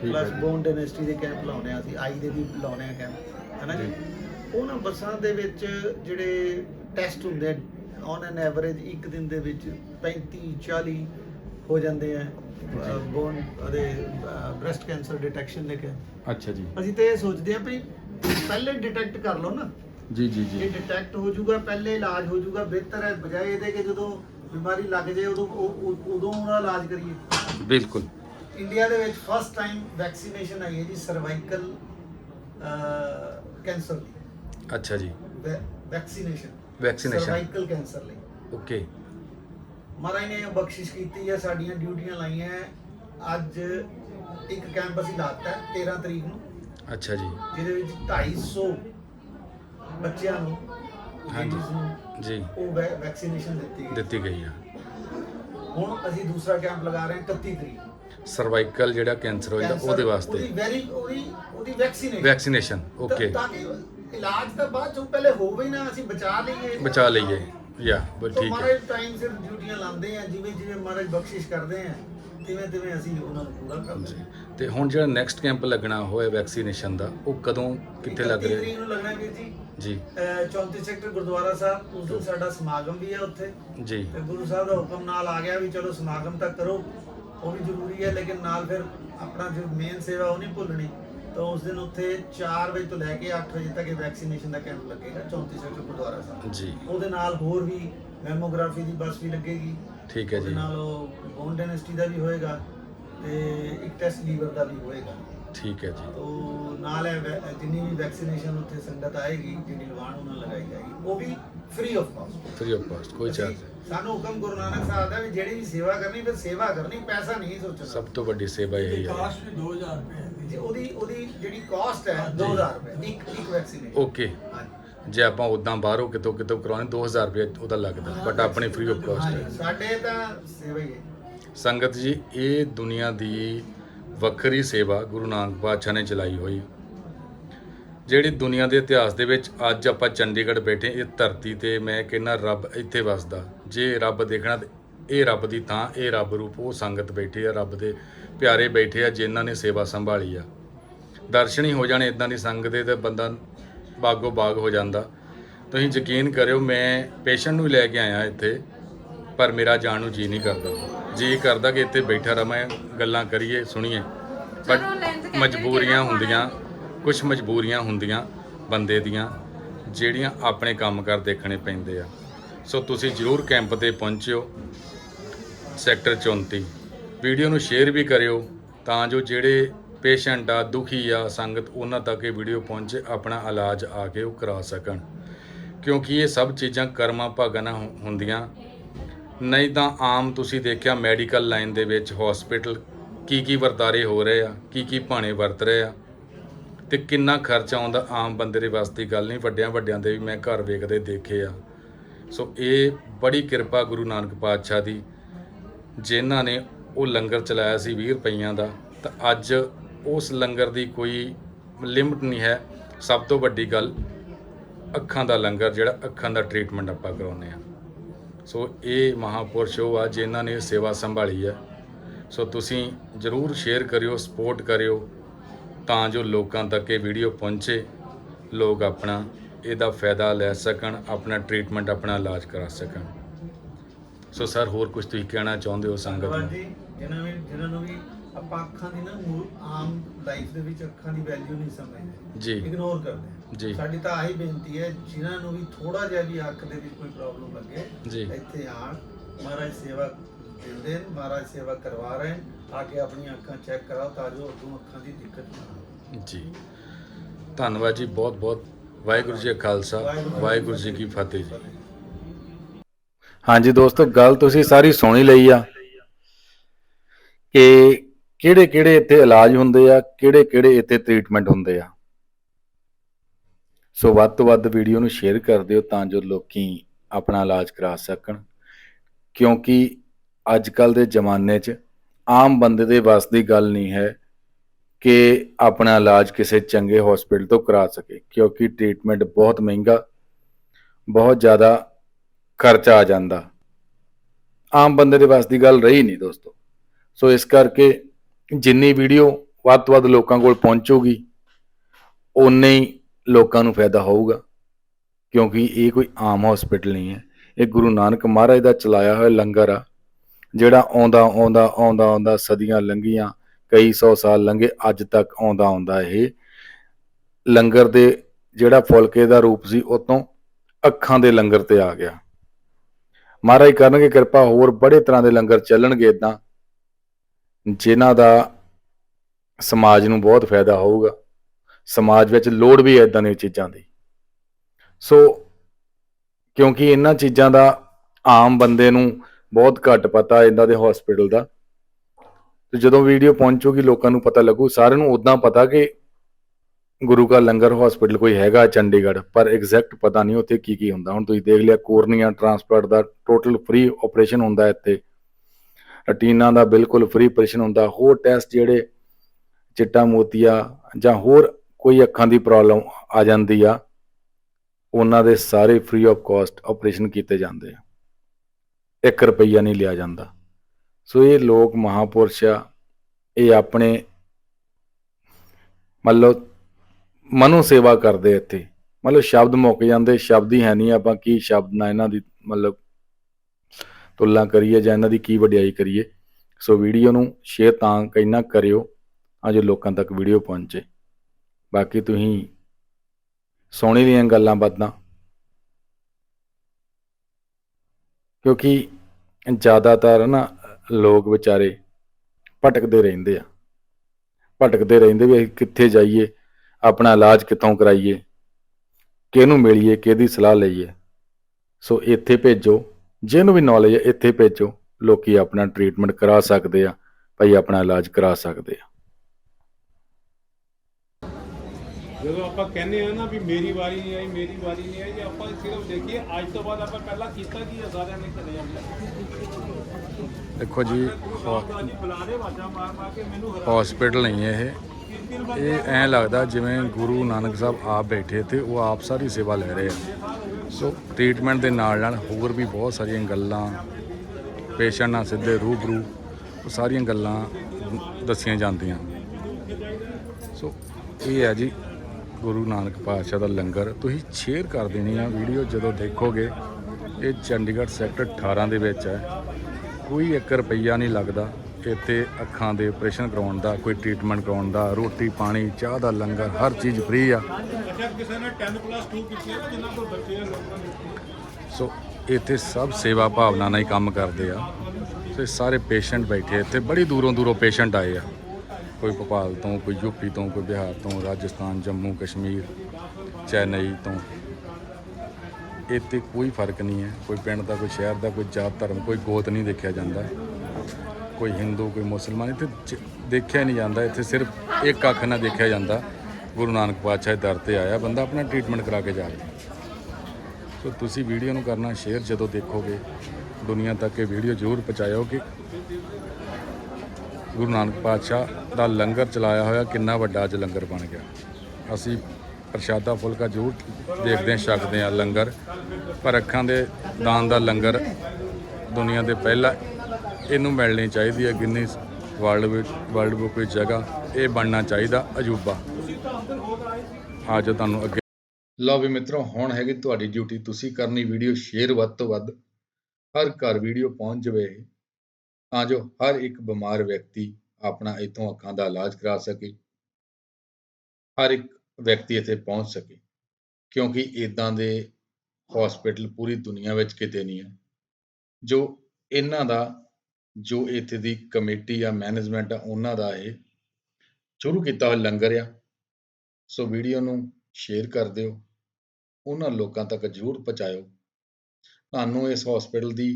Speaker 1: plus.
Speaker 3: Bone density ਦੇ ਕੈਂਪ ਲਾਉਨੇ ਆ ਅਸੀਂ ਆਈ ਦੇ ਵੀ ਲਾਉਨੇ ਆ ਕੈਂਪ ਹੈ ਨਾ ਜੀ ਉਹਨਾਂ ਬੱਸਾਂ ਦੇ ਵਿੱਚ ਜਿਹੜੇ ਟੈਸਟ ਹੁੰਦੇ ਆ ਔਨ ਐਨ ਐਵਰੇਜ ਇੱਕ ਦਿਨ ਦੇ ਵਿੱਚ 35 40 ਹੋ ਜਾਂਦੇ ਆ ਬੋਨ ਉਹਦੇ ਬ੍ਰੈਸਟ ਕੈਂਸਰ ਡਿਟੈਕਸ਼ਨ ਦੇ ਕੈਂਪ
Speaker 1: ਅੱਛਾ ਜੀ।
Speaker 3: ਅਸੀਂ ਤੇ ਇਹ ਸੋਚਦੇ ਆ ਵੀ ਪਹਿਲੇ ਡਿਟੈਕਟ ਕਰ ਲਓ ਨਾ।
Speaker 1: ਜੀ ਜੀ
Speaker 3: ਜੇ।
Speaker 1: ਜੀ
Speaker 3: ਡਿਟੈਕਟ ਹੋ ਜਾਊਗਾ ਪਹਿਲੇ ਇਲਾਜ ਹੋ ਜਾਊਗਾ ਬਿਹਤਰ ਹੈ ਬਜਾਏ ਇਹਦੇ ਕਿ ਜਦੋਂ ਬਿਮਾਰੀ ਲੱਗ ਜਾਏ ਉਦੋਂ ਉਦੋਂ ਉਹਦਾ ਇਲਾਜ ਕਰੀਏ।
Speaker 1: ਬਿਲਕੁਲ।
Speaker 3: ਇੰਡੀਆ ਦੇ ਵਿੱਚ ਫਸਟ ਟਾਈਮ ਵੈਕਸੀਨੇਸ਼ਨ ਆਈ ਹੈ ਜੀ ਸਰਵਾਈਕਲ ਕੈਂਸਰ
Speaker 1: ਅੱਛਾ ਜੀ।
Speaker 3: Vaccination
Speaker 1: Vaccination।
Speaker 3: ਸਰਵਾਈਕਲ ਕੈਂਸਰ ਲਈ।
Speaker 1: ਓਕੇ
Speaker 3: ਮਹਾਰਾਜ ਨੇ ਬਖਸ਼ਿਸ਼ ਕੀਤੀ ਹੈ ਸਾਡੀਆਂ ਡਿਊਟੀਆਂ ਲਾਈਆਂ ਹੈ। ਅੱਜ ਇੱਕ ਕੈਂਪ ਅਸੀਂ ਲਾਤਾ ਹੈ 13 ਤਰੀਕ ਨੂੰ।
Speaker 1: ਅੱਛਾ ਜੀ।
Speaker 3: ਜਿਹਦੇ ਵਿੱਚ 250 ਬੱਚਿਆਂ ਨੂੰ ladies ਨੂੰ
Speaker 1: ਜੀ।
Speaker 3: ਉਹ ਵੈਕਸੀਨੇਸ਼ਨ ਦਿੱਤੀ ਗਈ।
Speaker 1: ਦਿੱਤੀ ਗਈ ਆ।
Speaker 3: ਹੁਣ ਅਸੀਂ ਦੂਸਰਾ ਕੈਂਪ ਲਗਾ ਰਹੇ ਹਾਂ 31 ਤਰੀਕ।
Speaker 1: ਸਰਵਾਈਕਲ ਜਿਹੜਾ ਕੈਂਸਰ ਹੋਇਆ
Speaker 3: Cancer,
Speaker 1: ਉਹਦੇ
Speaker 3: ਉਹਦੀ
Speaker 1: ਵਾਸਤੇ
Speaker 3: ਵੈਰੀ ਉਹਦੀ ਉਹਦੀ ਵੈਕਸੀਨੇਸ਼ਨ
Speaker 1: ਵੈਕਸੀਨੇਸ਼ਨ ਓਕੇ
Speaker 3: ਤਾਂ ਕਿ ਇਲਾਜ ਤਾਂ ਬਾਅਦ ਚੋਂ ਪਹਿਲੇ ਹੋਵੇ ਹੀ ਨਾ ਅਸੀਂ ਬਚਾ ਲਈਏ।
Speaker 1: ਬਚਾ ਲਈਏ। ਯਾ ਬਸ ਠੀਕ ਹੈ
Speaker 3: ਮਹਾਰਾਜ ਟਾਈਮ ਸਿਰ ਡਿਊਟੀਆਂ ਲਾਉਂਦੇ ਆ ਜਿਵੇਂ ਜਿਵੇਂ ਮਹਾਰਾਜ ਬਖਸ਼ਿਸ਼ ਕਰਦੇ ਆ ਤਿਵੇਂ ਤਿਵੇਂ ਅਸੀਂ ਉਹਨਾਂ ਨੂੰ ਪੂਰਾ ਕਰਦੇ ਹਾਂ
Speaker 1: ਤੇ ਹੁਣ ਜਿਹੜਾ ਨੈਕਸਟ ਕੈਂਪ ਲੱਗਣਾ ਹੋਇਆ ਵੈਕਸੀਨੇਸ਼ਨ ਦਾ ਉਹ ਕਦੋਂ ਕਿੱਥੇ ਲੱਗ
Speaker 3: 31
Speaker 1: ਰਿਹਾ
Speaker 3: ਤਰੀਕ ਨੂੰ ਲੱਗਣਾ ਵੀਰ ਜੀ।
Speaker 1: ਜੀ।
Speaker 3: ਅਹ 34 ਸੈਕਟਰ ਗੁਰਦੁਆਰਾ ਸਾਹਿਬ ਉਸ ਦਿਨ ਸਾਡਾ ਸਮਾਗਮ ਵੀ ਹੈ ਉੱਥੇ।
Speaker 1: ਜੀ।
Speaker 3: ਤੇ ਗੁਰੂ ਸਾਹਿਬ ਦਾ ਹੁਕਮ ਨਾਲ ਆ ਗਿਆ ਵੀ ਚਲੋ ਸਮਾਗਮ ਤਾਂ ਕਰੋ ਉਹ ਵੀ ਜ਼ਰੂਰੀ ਹੈ ਲੇਕਿਨ ਨਾਲ ਫਿਰ ਆਪਣਾ ਜੋ ਮੇਨ ਸੇਵਾ ਉਹ ਨਹੀਂ ਭੁੱਲਣੀ। ਤਾਂ ਉਸ ਦਿਨ ਉੱਥੇ 4 ਵਜੇ ਤੋਂ ਲੈ ਕੇ 8 ਵਜੇ ਤੱਕ ਇਹ ਵੈਕਸੀਨੇਸ਼ਨ ਦਾ ਕੈਂਪ ਲੱਗੇਗਾ 34 ਸੈਕਟਰ ਗੁਰਦੁਆਰਾ ਸਾਹਿਬ।
Speaker 1: ਜੀ।
Speaker 3: ਉਹਦੇ ਨਾਲ ਹੋਰ ਵੀ ਮੈਮੋਗ੍ਰਾਫੀ ਦੀ ਬੱਸ ਵੀ ਲੱਗੇਗੀ।
Speaker 1: ਠੀਕ ਹੈ
Speaker 3: ਉਹਦੇ
Speaker 1: ਜੀ।
Speaker 3: ਨਾਲ ਉਹ ਬੋਨ ਡੈਨੈਸਟੀ ਦਾ ਵੀ ਹੋਏਗਾ ਤੇ ਇੱਕ ਟੈਸਟ ਲੀਵਰ ਦਾ ਵੀ ਹੋਏਗਾ।
Speaker 1: ਠੀਕ ਹੈ ਜੀ।
Speaker 3: ਤੋ ਨਾਲ ਹੈ ਜਿੰਨੀ ਵੀ ਵੈਕਸੀਨੇਸ਼ਨ ਉੱਥੇ ਸੰਗਤ ਆਏਗੀ ਜਿਹੜੀ ਲਵਾਣ ਉਹਨਾਂ ਲਗਾਈ ਜਾਏਗੀ ਉਹ ਵੀ free of cost
Speaker 1: free of cost ਕੋਈ ਚਾਰਜ
Speaker 3: ਸਾਨੂੰ ਹੁਕਮ ਗੁਰੂ ਨਾਨਕ ਸਾਹਿਬ ਦਾ ਵੀ ਜਿਹੜੀ ਵੀ ਸੇਵਾ ਕਰਨੀ ਫਿਰ ਸੇਵਾ ਕਰਨੀ ਪੈਸਾ ਨਹੀਂ ਸੋਚਣਾ।
Speaker 1: ਸਭ ਤੋਂ ਵੱਡੀ ਸੇਵਾ ਇਹ ਹੈ।
Speaker 2: ਕਾਸਟ ਵੀ 2000 ਰੁਪਏ ਹੈ।
Speaker 3: ਜੀ, ਉਹਦੀ ਉਹਦੀ ਜਿਹੜੀ ਕਾਸਟ ਹੈ
Speaker 2: ਹਾਂਜੀ।
Speaker 3: 2000 ਰੁਪਏ। ਇੱਕ ਇੱਕ ਵੈਕਸੀਨੇਸ਼ਨ
Speaker 1: ਓਕੇ ਜੇ ਆਪਾਂ ਉਦਾਂ ਬਾਹਰੋਂ ਕਿਤੋਂ ਕਿਤੋਂ ਕਰਾਉਣੇ 2000 ਰੁਪਏ ਉਹਦਾ ਲੱਗਦਾ ਬਟ ਆਪਣੀ ਫ੍ਰੀ ਆਫ ਕਾਸਟ ਹੈ।
Speaker 3: ਸਾਡੇ ਤਾਂ ਸੇਵਾ ਹੀ ਹੈ।
Speaker 1: ਸੰਗਤ ਜੀ ਇਹ ਦੁਨੀਆ ਦੀ ਵੱਖਰੀ ਸੇਵਾ ਗੁਰੂ ਨਾਨਕ ਪਾਤਸ਼ਾਹ ਨੇ ਚਲਾਈ ਹੋਈ। ਜਿਹੜੀ ਦੁਨੀਆ ਦੇ ਇਤਿਹਾਸ ਦੇ ਵਿੱਚ ਅੱਜ ਆਪਾਂ ਚੰਡੀਗੜ੍ਹ ਬੈਠੇ ਇਹ ਧਰਤੀ ਤੇ ਮੈਂ ਕਹਿੰਦਾ ਰੱਬ ਇੱਥੇ ਵਸਦਾ। ਜੇ ਰੱਬ ਦੇਖਣਾ ਤੇ ਇਹ ਰੱਬ ਦੀ ਥਾਂ ਇਹ ਰੱਬ ਰੂਪ ਉਹ ਸੰਗਤ ਬੈਠੀ ਆ ਰੱਬ ਦੇ ਪਿਆਰੇ ਬੈਠੇ ਆ ਜਿਨ੍ਹਾਂ ਨੇ ਸੇਵਾ ਸੰਭਾਲੀ ਆ। ਦਰਸ਼ਨ ਹੀ ਹੋ ਜਾਣੇ ਇਦਾਂ ਦੀ ਸੰਗਤ ਦੇ ਤੇ ਬੰਦਾ ਬਾਗੋ ਬਾਗ ਹੋ ਜਾਂਦਾ। ਤੁਸੀਂ ਯਕੀਨ ਕਰਿਓ ਮੈਂ ਪੇਸ਼ੈਂਟ ਨੂੰ ਲੈ ਕੇ ਆਇਆ ਇੱਥੇ ਪਰ ਮੇਰਾ ਜਾਣ ਨੂੰ ਜੀ ਨਹੀਂ ਕਰਦਾ। ਜੀ ਕਰਦਾ ਕਿ ਇੱਥੇ ਬੈਠਾ ਰਵਾਂ ਗੱਲਾਂ ਕਰੀਏ ਸੁਣੀਏ। ਬਟ ਮਜਬੂਰੀਆਂ ਹੁੰਦੀਆਂ ਕੁਝ ਮਜਬੂਰੀਆਂ ਹੁੰਦੀਆਂ ਬੰਦੇ ਦੀਆਂ ਜਿਹੜੀਆਂ ਆਪਣੇ ਕੰਮ ਕਰ ਦੇਖਣੇ ਪੈਂਦੇ ਆ। ਸੋ ਤੁਸੀਂ ਜਰੂਰ ਕੈਂਪ ਤੇ ਪਹੁੰਚਿਓ। ਸੈਕਟਰ 34 ਵੀਡੀਓ ਨੂੰ ਸ਼ੇਅਰ ਵੀ ਕਰਿਓ ਤਾਂ ਜੋ ਜਿਹੜੇ ਪੇਸ਼ੈਂਟ ਆ, ਦੁਖੀ ਆ, ਸੰਗਤ ਉਹਨਾਂ ਤੱਕ ਇਹ ਵੀਡੀਓ ਪਹੁੰਚੇ, ਆਪਣਾ ਇਲਾਜ ਆ ਕੇ ਉਹ ਕਰਾ ਸਕਣ। ਕਿਉਂਕਿ ਇਹ ਸਭ ਚੀਜ਼ਾਂ ਕਰਮਾਂ ਭਾਗਾਂ ਨਾਲ ਹੁੰਦੀਆਂ। ਨਹੀਂ ਤਾਂ ਆਮ ਤੁਸੀਂ ਦੇਖਿਆ ਮੈਡੀਕਲ ਲਾਈਨ ਦੇ ਵਿੱਚ ਹਸਪੀਟਲ ਕੀ ਕੀ ਵਰਤਾਰੇ ਹੋ ਰਹੇ ਆ ਕੀ ਕੀ ਭਾਣੇ ਵਰਤ ਰਹੇ ਆ। ਤੇ ਕਿੰਨਾ ਖਰਚ ਆਉਂਦਾ, ਆਮ ਬੰਦੇ ਦੇ ਵਾਸਤੇ ਗੱਲ ਨਹੀਂ, ਵੱਡਿਆਂ ਵੱਡਿਆਂ ਦੇ ਵੀ ਮੈਂ ਘਰ ਵੇਖਦੇ ਦੇਖੇ ਆ। ਸੋ ਇਹ ਬੜੀ ਕਿਰਪਾ ਗੁਰੂ ਨਾਨਕ ਪਾਤਸ਼ਾਹ ਦੀ। ਜਿਨ੍ਹਾਂ ਨੇ ਉਹ ਲੰਗਰ ਚਲਾਇਆ ਸੀ 20 ਰੁਪਈਆਂ ਦਾ, ਤਾਂ ਅੱਜ ਉਸ ਲੰਗਰ ਦੀ ਕੋਈ ਲਿਮਟ ਨਹੀਂ ਹੈ। ਸਭ ਤੋਂ ਵੱਡੀ ਗੱਲ, ਅੱਖਾਂ ਦਾ ਲੰਗਰ, ਜਿਹੜਾ ਅੱਖਾਂ ਦਾ ਟ੍ਰੀਟਮੈਂਟ ਆਪਾਂ ਕਰਾਉਂਦੇ ਆ ਸੋ ਇਹ ਮਹਾਪੁਰਸ਼ ਉਹ ਆ ਜਿਨ੍ਹਾਂ ਨੇ ਸੇਵਾ ਸੰਭਾਲੀ ਹੈ ਸੋ ਤੁਸੀਂ ਜਰੂਰ ਸ਼ੇਅਰ ਕਰਿਓ ਸਪੋਰਟ ਕਰਿਓ, ਤਾਂ ਜੋ ਲੋਕਾਂ ਤੱਕ ਇਹ ਵੀਡੀਓ ਪਹੁੰਚੇ, ਲੋਕ ਆਪਣਾ ਇਹਦਾ ਫਾਇਦਾ ਲੈ ਸਕਣ, ਆਪਣਾ ਟ੍ਰੀਟਮੈਂਟ ਆਪਣਾ ਇਲਾਜ ਕਰਾ ਸਕਣ। ਸੋ ਸਰ ਹੋਰ ਕੁਝ ਤੁਸੀਂ ਕਹਿਣਾ ਚਾਹੁੰਦੇ ਹੋ ਸੰਗਤ ਨੂੰ?
Speaker 3: ਜੀ। ਜਿਨ੍ਹਾਂ ਵੀ ਜਿਨ੍ਹਾਂ ਨੂੰ ਵੀ ਆਪਾਂ ਅੱਖਾਂ ਦੀ ਨਾ ਆਮ ਲਾਈਫ ਦੇ ਵਿੱਚ ਅੱਖਾਂ ਦੀ ਵੈਲਿਊ ਨਹੀਂ ਸਮਝਦੇ।
Speaker 1: ਜੀ।
Speaker 3: ਇਗਨੋਰ ਕਰਦੇ
Speaker 1: ਜੀ।
Speaker 3: ਸਾਡੀ ਤਾਂ ਆਹੀ ਬੇਨਤੀ ਹੈ ਜਿਨ੍ਹਾਂ ਨੂੰ ਵੀ ਥੋੜਾ ਜਿਹਾ ਵੀ ਅੱਖ ਦੇ ਵਿੱਚ ਕੋਈ ਪ੍ਰੋਬਲਮ ਲੱਗੇ ਇੱਥੇ ਆਣ ਮਹਾਰਾਜ ਸੇਵਾ ਦਿੰਦੇ ਨੇ ਮਹਾਰਾਜ ਸੇਵਾ ਕਰਵਾ ਰਹੇ ਨੇ ਆ ਕੇ ਆਪਣੀਆਂ ਅੱਖਾਂ ਚੈੱਕ ਕਰਾਓ ਤਾਂ ਜੋ ਅੱਗੋਂ ਅੱਖਾਂ ਦੀ ਦਿੱਕਤ ਨਾ ਆਵੇ।
Speaker 1: ਜੀ। ਧੰਨਵਾਦ ਜੀ ਬਹੁਤ ਬਹੁਤ ਵਾਹਿਗੁਰੂ ਜੀ ਖਾਲਸਾ ਵਾਹਿਗੁਰੂ ਜੀ ਕੀ ਫਤਿਹ ਜੀ। ਹਾਂਜੀ ਦੋਸਤੋ, ਗੱਲ ਤੁਸੀਂ ਸਾਰੀ ਸੁਣ ਲਈ ਆ ਕਿ ਕਿਹੜੇ ਕਿਹੜੇ ਇੱਥੇ ਇਲਾਜ ਹੁੰਦੇ ਆ, ਕਿਹੜੇ ਕਿਹੜੇ ਇੱਥੇ ਟ੍ਰੀਟਮੈਂਟ ਹੁੰਦੇ ਆ। ਸੋ ਵੱਧ ਤੋਂ ਵੱਧ ਵੀਡੀਓ ਨੂੰ ਸ਼ੇਅਰ ਕਰ ਦਿਓ ਤਾਂ ਜੋ ਲੋਕੀ ਆਪਣਾ ਇਲਾਜ ਕਰਾ ਸਕਣ। ਕਿਉਂਕਿ ਅੱਜ ਕੱਲ ਦੇ ਜ਼ਮਾਨੇ 'ਚ ਆਮ ਬੰਦੇ ਦੇ ਵੱਸ ਦੀ ਗੱਲ ਨਹੀਂ ਹੈ ਕਿ ਆਪਣਾ ਇਲਾਜ ਕਿਸੇ ਚੰਗੇ ਹਸਪੀਟਲ ਤੋਂ ਕਰਾ ਸਕੇ, ਕਿਉਂਕਿ ਟ੍ਰੀਟਮੈਂਟ ਬਹੁਤ ਮਹਿੰਗਾ, ਬਹੁਤ ਜ਼ਿਆਦਾ ਖਰਚਾ ਆ ਜਾਂਦਾ। ਆਮ ਬੰਦੇ ਦੇ ਵਾਸਤੇ ਦੀ ਗੱਲ ਰਹੀ ਨਹੀਂ ਦੋਸਤੋ। ਸੋ ਇਸ ਕਰਕੇ ਜਿੰਨੀ ਵੀਡੀਓ ਵੱਧ ਤੋਂ ਵੱਧ ਲੋਕਾਂ ਕੋਲ ਪਹੁੰਚੂਗੀ ਉਨੇ ਹੀ ਲੋਕਾਂ ਨੂੰ ਫਾਇਦਾ ਹੋਊਗਾ। ਕਿਉਂਕਿ ਇਹ ਕੋਈ ਆਮ ਹਸਪੀਟਲ ਨਹੀਂ ਹੈ। ਇਹ ਗੁਰੂ ਨਾਨਕ ਮਹਾਰਾਜ ਦਾ ਚਲਾਇਆ ਹੋਇਆ ਲੰਗਰ ਆ, ਜਿਹੜਾ ਆਉਂਦਾ ਆਉਂਦਾ ਆਉਂਦਾ ਆਉਂਦਾ ਸਦੀਆਂ ਲੰਘੀਆਂ, ਕਈ ਸੌ ਸਾਲ ਲੰਘੇ, ਅੱਜ ਤੱਕ ਆਉਂਦਾ ਆਉਂਦਾ ਇਹ। ਲੰਗਰ ਦੇ ਜਿਹੜਾ ਫੁਲਕੇ ਦਾ ਰੂਪ ਸੀ ਉਤੋਂ ਅੱਖਾਂ ਦੇ ਲੰਗਰ ਤੇ ਆ ਗਿਆ। ਮਹਾਰਾਜ ਕਰਨਗੇ ਕਿਰਪਾ, ਹੋਰ ਬੜੇ ਤਰ੍ਹਾਂ ਦੇ ਲੰਗਰ ਚੱਲਣਗੇ ਇਦਾਂ ਜਿਨ੍ਹਾਂ ਦਾ ਸਮਾਜ ਨੂੰ ਬਹੁਤ ਫਾਇਦਾ ਹੋਊਗਾ। ਸਮਾਜ ਵਿੱਚ ਲੋੜ ਵੀ ਹੈ ਇਦਾਂ ਦੀਆਂ ਚੀਜ਼ਾਂ ਦੀ। ਸੋ ਕਿਉਂਕਿ ਇਹਨਾਂ ਚੀਜ਼ਾਂ ਦਾ ਆਮ ਬੰਦੇ ਨੂੰ ਬਹੁਤ ਘੱਟ ਪਤਾ ਇਹਨਾਂ ਦੇ ਹਸਪੀਟਲ ਦਾ। ਤੇ ਜਦੋਂ ਵੀਡੀਓ ਪਹੁੰਚੂਗੀ, ਲੋਕਾਂ ਨੂੰ ਪਤਾ ਲੱਗੂ, ਸਾਰਿਆਂ ਨੂੰ ਉਦਾਂ ਪਤਾ ਕਿ ਗੁਰੂ ਕਾ ਲੰਗਰ ਹਸਪੀਟਲ ਕੋਈ ਹੈਗਾ ਚੰਡੀਗੜ੍ਹ, ਪਰ ਐਗਜ਼ੈਕਟ ਪਤਾ ਨਹੀਂ ਉੱਥੇ ਕੀ ਕੀ ਹੁੰਦਾ। ਹੁਣ ਤੁਸੀਂ ਦੇਖ ਲਿਆ ਕੋਰਨੀਆ ਟ੍ਰਾਂਸਪਲਾਂਟ ਦਾ ਟੋਟਲ ਫ੍ਰੀ ਆਪਰੇਸ਼ਨ ਹੁੰਦਾ ਇੱਥੇ। ਰਟੀਨਾ ਦਾ ਬਿਲਕੁਲ ਫ੍ਰੀ ਆਪਰੇਸ਼ਨ ਹੁੰਦਾ। ਹੋਰ ਟੈਸਟ ਜਿਹੜੇ ਚਿੱਟਾ ਮੋਤੀਆ ਜਾਂ ਹੋਰ ਕੋਈ ਅੱਖਾਂ ਦੀ ਪ੍ਰੋਬਲਮ ਆ ਜਾਂਦੀ ਆ, ਉਹਨਾਂ ਦੇ ਸਾਰੇ ਫ੍ਰੀ ਆਫ ਕਾਸਟ ਆਪਰੇਸ਼ਨ ਕੀਤੇ ਜਾਂਦੇ ਆ। 1 ਰੁਪਈਆ ਨਹੀਂ ਲਿਆ ਜਾਂਦਾ। ਸੋ ਇਹ ਲੋਕ ਮਹਾਪੁਰਸ਼ ਆ, ਇਹ ਆਪਣੇ ਮਤਲਬ ਮਨੋ ਸੇਵਾ ਕਰਦੇ ਇੱਥੇ। ਮਤਲਬ ਸ਼ਬਦ ਮੁੱਕ ਜਾਂਦੇ, ਸ਼ਬਦ ਹੀ ਹੈ ਨਹੀਂ ਆਪਾਂ ਕੀ ਸ਼ਬਦ ਨਾਲ ਇਹਨਾਂ ਦੀ ਮਤਲਬ ਤੁਲਨਾ ਕਰੀਏ ਜਾਂ ਇਹਨਾਂ ਦੀ ਕੀ ਵਡਿਆਈ ਕਰੀਏ। ਸੋ ਵੀਡੀਓ ਨੂੰ ਸ਼ੇਅਰ ਤਾਂ ਕਹਿਣਾ ਕਰਿਓ ਤਾਂ ਜੋ ਲੋਕਾਂ ਤੱਕ ਵੀਡੀਓ ਪਹੁੰਚੇ। ਬਾਕੀ ਤੁਸੀਂ ਸੋਹਣੀ ਦੀਆਂ ਗੱਲਾਂ ਬਾਤਾਂ। ਕਿਉਂਕਿ ਜ਼ਿਆਦਾਤਰ ਨਾ ਲੋਕ ਵਿਚਾਰੇ ਭਟਕਦੇ ਰਹਿੰਦੇ ਆ। ਭਟਕਦੇ ਰਹਿੰਦੇ ਵੀ ਅਸੀਂ ਕਿੱਥੇ ਜਾਈਏ ਆਪਣਾ ਇਲਾਜ ਕਿੱਥੋਂ ਕਰਾਈਏ? ਕਿਹਨੂੰ ਮਿਲੀਏ? ਕਿਹਦੀ ਸਲਾਹ ਲਈਏ? ਸੋ ਇੱਥੇ ਭੇਜੋ। ਜਿਹਨੂੰ ਵੀ ਨੌਲੇਜ ਹੈ ਇੱਥੇ ਭੇਜੋ। ਲੋਕੀ ਆਪਣਾ ਟ੍ਰੀਟਮੈਂਟ ਕਰਾ ਸਕਦੇ ਆ ਭਾਈ ਆਪਣਾ ਇਲਾਜ ਕਰਾ ਸਕਦੇ ਆ।
Speaker 4: ਜਦੋਂ ਆਪਾਂ ਕਹਿੰਦੇ ਆ ਨਾ ਵੀ ਮੇਰੀ ਵਾਰੀ ਨਹੀਂ ਆਈ ਮੇਰੀ ਵਾਰੀ ਨਹੀਂ ਆਈ ਜੇ ਆਪਾਂ ਸਿਰਫ ਦੇਖੀਏ ਅੱਜ ਤੋਂ ਬਾਅਦ ਆਪਾਂ ਪਹਿਲਾਂ ਕੀਤਾ ਕੀ ਆ? ਸਾਰਿਆਂ ਨੇ ਜਾਂਦੇ
Speaker 1: ਦੇਖੋ ਜੀ ਹਸਪੀਟਲ ਨਹੀਂ ਹੈ ਇਹ। ਇਹ ਐਂ ਲੱਗਦਾ ਜਿਵੇਂ ਗੁਰੂ ਨਾਨਕ ਸਾਹਿਬ ਆਪ ਬੈਠੇ ਤੇ ਉਹ ਆਪ ਸਾਰੀ ਸੇਵਾ ਲੈ ਰਹੇ ਆ। ਸੋ ਟ੍ਰੀਟਮੈਂਟ ਦੇ ਨਾਲ ਨਾਲ ਹੋਰ ਵੀ ਬਹੁਤ ਸਾਰੀਆਂ ਗੱਲਾਂ, ਪੇਸ਼ੈਂਟ ਨਾਲ ਸਿੱਧੇ ਰੂਬਰੂ, ਉਹ ਸਾਰੀਆਂ ਗੱਲਾਂ ਦੱਸੀਆਂ ਜਾਂਦੀਆਂ। ਸੋ ਇਹ ਹੈ ਜੀ ਗੁਰੂ ਨਾਨਕ ਪਾਤਸ਼ਾਹ ਦਾ ਲੰਗਰ। ਤੁਸੀਂ ਸ਼ੇਅਰ ਕਰ ਦੇਣੀ ਆ ਵੀਡੀਓ ਜਦੋਂ ਦੇਖੋਗੇ, ਇਹ ਚੰਡੀਗੜ੍ਹ ਸੈਕਟਰ 18 ਦੇ ਵਿੱਚ ਹੈ। ਕੋਈ 1 ਰੁਪਈਆ ਨਹੀਂ ਲੱਗਦਾ। ਇੱਥੇ ਅੱਖਾਂ ਦੇ ਆਪਰੇਸ਼ਨ ਕਰਾਉਣ ਦਾ, ਕੋਈ ਟ੍ਰੀਟਮੈਂਟ ਕਰਾਉਣ ਦਾ, ਰੋਟੀ, ਪਾਣੀ, ਚਾਹ ਦਾ ਲੰਗਰ, ਹਰ ਚੀਜ਼ ਫ੍ਰੀ ਆ। ਸੋ ਇੱਥੇ ਸਭ ਸੇਵਾ ਭਾਵਨਾ ਨਾਲ ਹੀ ਕੰਮ ਕਰਦੇ ਆ। ਤੇ ਸਾਰੇ ਪੇਸ਼ੈਂਟ ਬੈਠੇ ਇੱਥੇ। ਬੜੀ ਦੂਰੋਂ ਦੂਰੋਂ ਪੇਸ਼ੈਂਟ ਆਏ ਆ। ਕੋਈ ਭੋਪਾਲ ਤੋਂ, ਕੋਈ ਯੂਪੀ ਤੋਂ, ਕੋਈ ਬਿਹਾਰ ਤੋਂ, ਰਾਜਸਥਾਨ, ਜੰਮੂ, ਕਸ਼ਮੀਰ, ਚੈਨਈ ਤੋਂ। ਇੱਥੇ ਕੋਈ ਫ਼ਰਕ ਨਹੀਂ ਹੈ। ਕੋਈ ਪਿੰਡ ਦਾ, ਕੋਈ ਸ਼ਹਿਰ ਦਾ, ਕੋਈ ਜਾਤ ਧਰਮ, ਕੋਈ ਗੋਤ ਨਹੀਂ ਦੇਖਿਆ ਜਾਂਦਾ। ਕੋਈ ਹਿੰਦੂ, ਕੋਈ ਮੁਸਲਮਾਨ, ਇੱਥੇ ਜ- ਦੇਖਿਆ ਨਹੀਂ ਜਾਂਦਾ। ਇੱਥੇ ਸਿਰਫ ਇੱਕ ਅੱਖ ਨਾਲ ਦੇਖਿਆ ਜਾਂਦਾ। ਗੁਰੂ ਨਾਨਕ ਪਾਤਸ਼ਾਹ ਦੇ ਦਰ ਤੇ ਆਇਆ ਬੰਦਾ, ਆਪਣਾ ਟ੍ਰੀਟਮੈਂਟ ਕਰਾ ਕੇ ਜਾ ਰਿਹਾ। ਸੋ ਤੁਸੀਂ ਵੀਡੀਓ ਨੂੰ ਕਰਨਾ ਸ਼ੇਅਰ ਜਦੋਂ ਦੇਖੋਗੇ, ਦੁਨੀਆ ਤੱਕ ਇਹ ਵੀਡੀਓ ਜ਼ਰੂਰ ਪਹੁੰਚਾਇਓ ਕਿ ਗੁਰੂ ਨਾਨਕ ਪਾਤਸ਼ਾਹ ਦਾ ਲੰਗਰ ਚਲਾਇਆ ਹੋਇਆ, ਕਿੰਨਾ ਵੱਡਾ ਅੱਜ ਲੰਗਰ ਬਣ ਗਿਆ। ਅਸੀਂ ਪ੍ਰਸ਼ਾਦਾ ਫੁਲਕਾ ਜ਼ਰੂਰ ਦੇਖਦੇ ਹਾਂ, ਛਕਦੇ ਹਾਂ ਲੰਗਰ। ਪਰ ਅੱਖਾਂ ਦੇ ਦਾਨ ਦਾ ਲੰਗਰ ਦੁਨੀਆ ਦੇ ਪਹਿਲਾ ਇਹਨੂੰ ਮਿਲਣੀ ਚਾਹੀਦੀ ਹੈ ਗਿੰਨੀ ਵਰਲਡ ਵਿੱਚ ਵਰਲਡ ਬੁੱਕ ਵਿੱਚ ਜਗ੍ਹਾ। ਇਹ ਬਣਨਾ ਚਾਹੀਦਾ ਅਜੂਬਾ। ਆ ਤੁਹਾਨੂੰ ਅੱਗੇ ਲਓ ਵੀ ਮਿੱਤਰੋ, ਹੁਣ ਹੈਗੀ ਤੁਹਾਡੀ ਡਿਊਟੀ ਤੁਸੀਂ ਕਰਨੀ ਵੀਡੀਓ ਸ਼ੇਅਰ ਵੱਧ ਤੋਂ ਵੱਧ। ਹਰ ਘਰ ਵੀਡੀਓ ਪਹੁੰਚ ਜਾਵੇ। ਤਾਂ ਜੋ ਹਰ ਇੱਕ ਬਿਮਾਰ ਵਿਅਕਤੀ ਆਪਣਾ ਇਥੋਂ ਅੱਖਾਂ ਦਾ ਇਲਾਜ ਕਰਾ ਸਕੇ। ਹਰ ਇੱਕ ਵਿਅਕਤੀ ਇੱਥੇ ਪਹੁੰਚ ਸਕੇ। ਕਿਉਂਕਿ ਇਦਾਂ ਦੇ ਹਸਪੀਟਲ ਪੂਰੀ ਦੁਨੀਆ ਵਿੱਚ ਕਿਤੇ ਨਹੀਂ ਹੈ। ਜੋ ਇਹਨਾਂ ਦਾ ਜੋ ਇੱਥੇ ਦੀ ਕਮੇਟੀ ਆ ਮੈਨੇਜਮੈਂਟ ਆ ਉਹਨਾਂ ਦਾ ਇਹ ਸ਼ੁਰੂ ਕੀਤਾ ਹੋਇਆ ਲੰਗਰ ਆ ਸੋ ਵੀਡੀਓ ਨੂੰ ਸ਼ੇਅਰ ਕਰ ਦਿਓ ਉਹਨਾਂ ਲੋਕਾਂ ਤੱਕ ਜ਼ਰੂਰ ਪਹੁੰਚਾਇਓ ਤੁਹਾਨੂੰ ਇਸ ਹਸਪੀਟਲ ਦੀ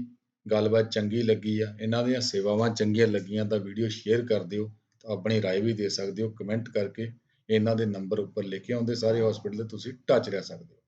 Speaker 1: ਗੱਲਬਾਤ ਚੰਗੀ ਲੱਗੀ ਆ ਇਹਨਾਂ ਦੀਆਂ ਸੇਵਾਵਾਂ ਚੰਗੀਆਂ ਲੱਗੀਆਂ ਤਾਂ ਵੀਡੀਓ ਸ਼ੇਅਰ ਕਰ ਦਿਓ ਤਾਂ ਆਪਣੀ رائے ਵੀ ਦੇ ਸਕਦੇ ਹੋ ਕਮੈਂਟ ਕਰਕੇ ਇਹਨਾਂ ਦੇ ਨੰਬਰ ਉੱਪਰ ਲਿਖੇ ਆਉਂਦੇ ਸਾਰੇ ਹਸਪੀਟਲ ਦੇ ਤੁਸੀਂ ਟੱਚ ਰਹਿ ਸਕਦੇ ਹੋ